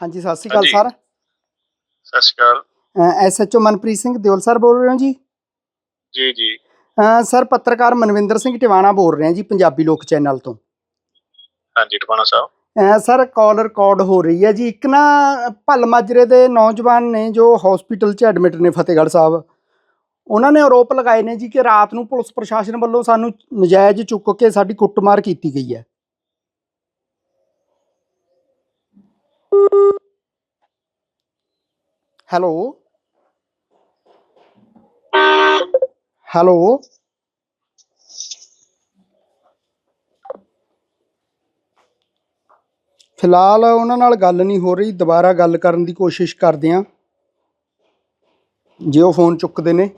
ਹਾਂਜੀ ਸਤਿ ਸ਼੍ਰੀ ਅਕਾਲ। ਸਰ। ਸਤਿ ਸ਼੍ਰੀ ਅਕਾਲ। ਐਸਐਚਓ ਮਨਪ੍ਰੀਤ ਸਿੰਘ ਦਿਓਲ ਸਰ ਬੋਲ ਰਹੇ ਹੋ ਜੀ? ਜੀ ਜੀ। ਸਰ ਪੱਤਰਕਾਰ ਮਨਵਿੰਦਰ ਸਿੰਘ ਟਿਵਾਣਾ ਬੋਲ ਰਹੇ ਹਾਂ ਜੀ ਪੰਜਾਬੀ ਲੋਕ ਚੈਨਲ ਤੋਂ। ਹਾਂਜੀ ਟਪਾਣਾ ਸਾਹਿਬ। ਸਰ ਕਾਲ ਰਿਕਾਰਡ ਹੋ ਰਹੀ ਹੈ ਜੀ। ਇੱਕ ਨਾ ਭੱਲ ਮਾਜਰੇ ਦੇ ਨੌਜਵਾਨ ਨੇ ਜੋ ਹਸਪੀਟਲ 'ਚ ਐਡਮਿਟ ਨੇ ਫਤਿਹਗੜ੍ਹ ਸਾਹਿਬ। ਉਹਨਾਂ ਨੇ ਆਰੋਪ ਲਗਾਏ ਨੇ ਜੀ ਕਿ ਰਾਤ ਨੂੰ ਪੁਲਿਸ ਪ੍ਰਸ਼ਾਸਨ ਵੱਲੋਂ ਸਾਨੂੰ ਨਜਾਇਜ਼ ਚੁੱਕ ਕੇ ਸਾਡੀ ਕੁੱਟਮਾਰ ਕੀਤੀ ਗਈ ਹੈ। ਹੈਲੋ ਹੈਲੋ ਫਿਲਹਾਲ ਉਹਨਾਂ ਨਾਲ ਗੱਲ ਨਹੀਂ ਹੋ ਰਹੀ, ਦੁਬਾਰਾ ਗੱਲ ਕਰਨ ਦੀ ਕੋਸ਼ਿਸ਼ ਕਰਦੇ ਹਾਂ। ਜੇ ਉਹ ਫੋਨ ਚੁੱਕਦੇ ਨੇ।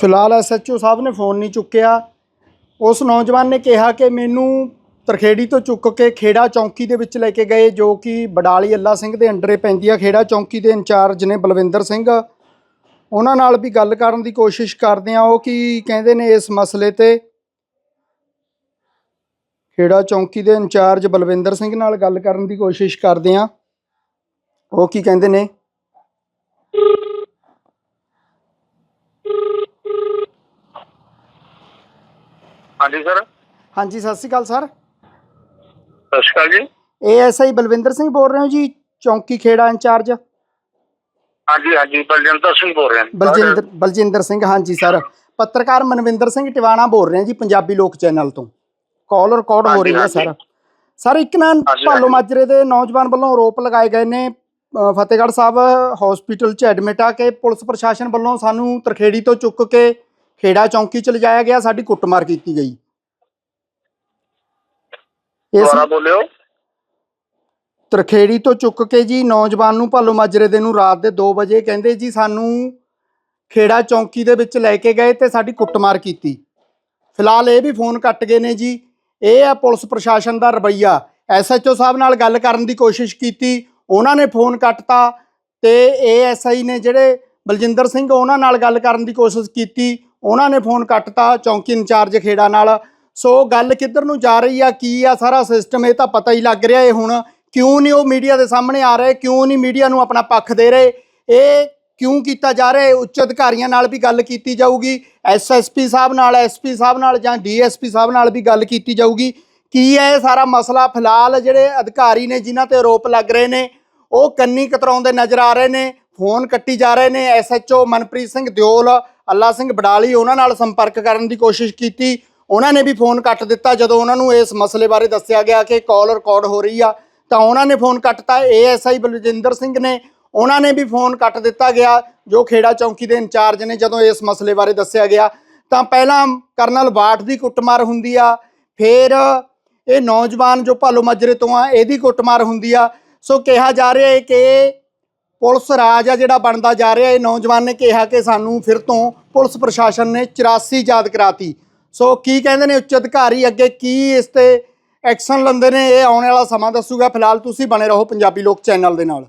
ਫਿਲਹਾਲ ਐਸਐਚਓ ਸਾਹਿਬ ਨੇ ਫੋਨ ਨਹੀਂ ਚੁੱਕਿਆ। ਉਸ ਨੌਜਵਾਨ ਨੇ ਕਿਹਾ ਕਿ ਮੈਨੂੰ ਤਰਖੇੜੀ ਤੋਂ ਚੁੱਕ ਕੇ ਖੇੜਾ ਚੌਂਕੀ ਦੇ ਵਿੱਚ ਲੈ ਕੇ ਗਏ, ਜੋ ਕਿ ਬਡਾਲੀ ਅੱਲਾ ਸਿੰਘ ਦੇ ਅੰਡਰੇ ਪੈਂਦੀ ਆ ਖੇੜਾ ਚੌਂਕੀ ਦੇ ਇੰਚਾਰਜ ਨੇ ਬਲਵਿੰਦਰ ਸਿੰਘ। ਉਹਨਾਂ ਨਾਲ ਵੀ ਗੱਲ ਕਰਨ ਦੀ ਕੋਸ਼ਿਸ਼ ਕਰਦੇ ਆ ਉਹ ਕੀ ਕਹਿੰਦੇ ਨੇ ਇਸ ਮਸਲੇ ਤੇ? ਖੇੜਾ ਚੌਂਕੀ ਦੇ ਇੰਚਾਰਜ ਬਲਵਿੰਦਰ ਸਿੰਘ ਨਾਲ ਗੱਲ ਕਰਨ ਦੀ ਕੋਸ਼ਿਸ਼ ਕਰਦੇ ਆ ਉਹ ਕੀ ਕਹਿੰਦੇ ਨੇ? ਹਾਂਜੀ ਸਰ। ਹਾਂਜੀ ਸਤਿ ਸ਼੍ਰੀ ਅਕਾਲ ਸਰ। ਸਤਿ ਸ਼੍ਰੀ ਅਕਾਲ ਜੀ। ਏਐਸਆਈ ਬਲਵਿੰਦਰ ਸਿੰਘ ਬੋਲ ਰਹੇ ਹੋ ਜੀ ਚੌਂਕੀ ਖੇੜਾ ਇੰਚਾਰਜ? ਹਾਂਜੀ ਹਾਂਜੀ ਬਲਜਿੰਦਰ ਸਿੰਘ ਬੋਲ ਰਹੇ ਹਾਂ ਬਲਜਿੰਦਰ ਬਲਜਿੰਦਰ ਸਿੰਘ ਹਾਂਜੀ ਸਰ। ਪੱਤਰਕਾਰ ਮਨਵਿੰਦਰ ਸਿੰਘ ਟਿਵਾਣਾ ਬੋਲ ਰਹੇ ਹਾਂ ਜੀ ਪੰਜਾਬੀ ਲੋਕ ਚੈਨਲ ਤੋਂ। ਕਾਲ ਰਿਕਾਰਡ ਹੋ ਰਹੀ ਹੈ ਸਰ। ਸਰ ਇੱਕ ਨਾ ਭਾਲੋ। ਮਾਜਰੇ ਦੇ ਨੌਜਵਾਨ ਵੱਲੋਂ ਆਰੋਪ ਲਗਾਏ ਗਏ ਨੇ ਫਤਿਹਗੜ੍ਹ ਸਾਹਿਬ ਹਸਪੀਟਲ 'ਚ ਐਡਮਿਟ ਆ ਕੇ ਪੁਲਿਸ ਪ੍ਰਸ਼ਾਸਨ ਵੱਲੋਂ ਸਾਨੂੰ ਤਰਖੇੜੀ ਤੋਂ ਚੁੱਕ ਕੇ ਖੇੜਾ ਚੌਂਕੀ 'ਚ ਲਿਜਾਇਆ ਗਿਆ ਸਾਡੀ ਕੁੱਟਮਾਰ ਕੀਤੀ ਗਈ। ਇਸ ਦੁਬਾਰਾ ਬੋਲਿਓ। ਤਰਖੇੜੀ ਤੋਂ ਚੁੱਕ ਕੇ ਜੀ ਨੌਜਵਾਨ ਨੂੰ ਭਾਲੋ ਮਾਜਰੇ ਦੇ ਨੂੰ ਰਾਤ ਦੇ 2 ਵਜੇ ਕਹਿੰਦੇ ਜੀ ਸਾਨੂੰ ਖੇੜਾ ਚੌਂਕੀ ਦੇ ਵਿੱਚ ਲੈ ਕੇ ਗਏ ਤੇ ਸਾਡੀ ਕੁੱਟਮਾਰ ਕੀਤੀ। ਫਿਲਹਾਲ ਇਹ ਵੀ ਫੋਨ ਕੱਟ ਗਏ ਨੇ ਜੀ। ਇਹ ਆ ਪੁਲਿਸ ਪ੍ਰਸ਼ਾਸਨ ਦਾ ਰਵੱਈਆ। ਐਸਐਚਓ ਸਾਹਿਬ ਨਾਲ ਗੱਲ ਕਰਨ ਦੀ ਕੋਸ਼ਿਸ਼ ਕੀਤੀ ਉਹਨਾਂ ਨੇ ਫੋਨ ਕੱਟਤਾ ਤੇ ਏਐਸਆਈ ਨੇ ਜਿਹੜੇ ਬਲਜਿੰਦਰ ਸਿੰਘ ਉਹਨਾਂ ਨਾਲ ਗੱਲ ਕਰਨ ਦੀ ਕੋਸ਼ਿਸ਼ ਕੀਤੀ। ਉਹਨਾਂ ਨੇ ਫੋਨ ਕੱਟਤਾ ਚੌਂਕੀ ਇੰਚਾਰਜ ਖੇੜਾ ਨਾਲ। ਸੋ ਗੱਲ ਕਿੱਧਰ ਨੂੰ ਜਾ ਰਹੀ ਆ, ਕੀ ਆ ਸਾਰਾ ਸਿਸਟਮ ਇਹ ਤਾਂ ਪਤਾ ਹੀ ਲੱਗ ਰਿਹਾ ਇਹ ਹੁਣ। ਕਿਉਂ ਨਹੀਂ ਉਹ ਮੀਡੀਆ ਦੇ ਸਾਹਮਣੇ ਆ ਰਹੇ, ਕਿਉਂ ਨਹੀਂ ਮੀਡੀਆ ਨੂੰ ਆਪਣਾ ਪੱਖ ਦੇ ਰਹੇ? ਇਹ ਕਿਉਂ ਕੀਤਾ ਜਾ ਰਿਹਾ ਉੱਚ ਅਧਿਕਾਰੀਆਂ ਨਾਲ ਵੀ ਗੱਲ ਕੀਤੀ ਜਾਊਗੀ। ਐਸਐਸਪੀ ਸਾਹਿਬ ਨਾਲ ਐਸਪੀ ਸਾਹਿਬ ਨਾਲ ਜਾਂ ਡੀਐਸਪੀ ਸਾਹਿਬ ਨਾਲ ਵੀ ਗੱਲ ਕੀਤੀ ਜਾਊਗੀ। ਕੀ ਹੈ ਇਹ ਸਾਰਾ ਮਸਲਾ? ਫਿਲਹਾਲ ਜਿਹੜੇ ਅਧਿਕਾਰੀ ਨੇ, ਜਿਨ੍ਹਾਂ ਤੇ ਆਰੋਪ ਲੱਗ ਰਹੇ ਨੇ, ਉਹ ਕੰਨੀ ਕਤਰਾਉਂਦੇ ਨਜ਼ਰ ਆ ਰਹੇ ਨੇ, ਫੋਨ ਕੱਟੀ ਜਾ ਰਹੇ ਨੇ। ਐਸਐਚਓ ਮਨਪ੍ਰੀਤ ਸਿੰਘ ਦਿਓਲ ਅੱਲਾ ਸਿੰਘ ਬਡਾਲੀ ਉਹਨਾਂ ਨਾਲ ਸੰਪਰਕ ਕਰਨ ਦੀ ਕੋਸ਼ਿਸ਼ ਕੀਤੀ। ਉਹਨਾਂ ਨੇ ਵੀ ਫੋਨ ਕੱਟ ਦਿੱਤਾ। ਜਦੋਂ ਉਹਨਾਂ ਨੂੰ ਇਸ ਮਸਲੇ ਬਾਰੇ ਦੱਸਿਆ ਗਿਆ ਕਿ ਕਾਲ ਰਿਕਾਰਡ ਹੋ ਰਹੀ ਆ, ਤਾਂ ਉਹਨਾਂ ਨੇ ਫੋਨ ਕੱਟਤਾ। ਏਐਸਆਈ ਬਲਜਿੰਦਰ ਸਿੰਘ ਨੇ ਉਹਨਾਂ ਨੇ ਵੀ ਫੋਨ ਕੱਟ ਦਿੱਤਾ ਗਿਆ, ਜੋ ਖੇੜਾ ਚੌਂਕੀ ਦੇ ਇੰਚਾਰਜ ਨੇ ਜਦੋਂ ਇਸ ਮਸਲੇ ਬਾਰੇ ਦੱਸਿਆ ਗਿਆ। ਤਾਂ ਪਹਿਲਾਂ ਕਰਨਲ ਬਾਠ ਦੀ ਕੁੱਟਮਾਰ ਹੁੰਦੀ ਆ, ਫਿਰ ਇਹ ਨੌਜਵਾਨ ਜੋ ਭਾਲੋ ਮਾਜਰੇ ਤੋਂ ਆ, ਇਹਦੀ ਕੁੱਟਮਾਰ ਹੁੰਦੀ ਆ। ਸੋ ਕਿਹਾ ਜਾ ਰਿਹਾ ਹੈ ਕਿ ਪੁਲਿਸ ਰਾਜ ਆ ਜਿਹੜਾ ਬਣਦਾ ਜਾ ਰਿਹਾ, ਇਹ ਨੌਜਵਾਨ ਨੇ ਕਿਹਾ ਕਿ ਸਾਨੂੰ ਫਿਰ ਤੋਂ ਪੁਲਿਸ ਪ੍ਰਸ਼ਾਸਨ ਨੇ 84 ਯਾਦ ਕਰਾਤੀ। ਸੋ ਕੀ ਕਹਿੰਦੇ ਨੇ ਉੱਚ ਅਧਿਕਾਰੀ ਅੱਗੇ ਕੀ ਇਸ ਤੇ ਐਕਸ਼ਨ ਲੈਂਦੇ ਨੇ, ਇਹ ਆਉਣ ਵਾਲਾ ਸਮਾਂ ਦੱਸੂਗਾ। ਫਿਲਹਾਲ ਤੁਸੀਂ ਬਣੇ ਰਹੋ ਪੰਜਾਬੀ ਲੋਕ ਚੈਨਲ ਦੇ ਨਾਲ।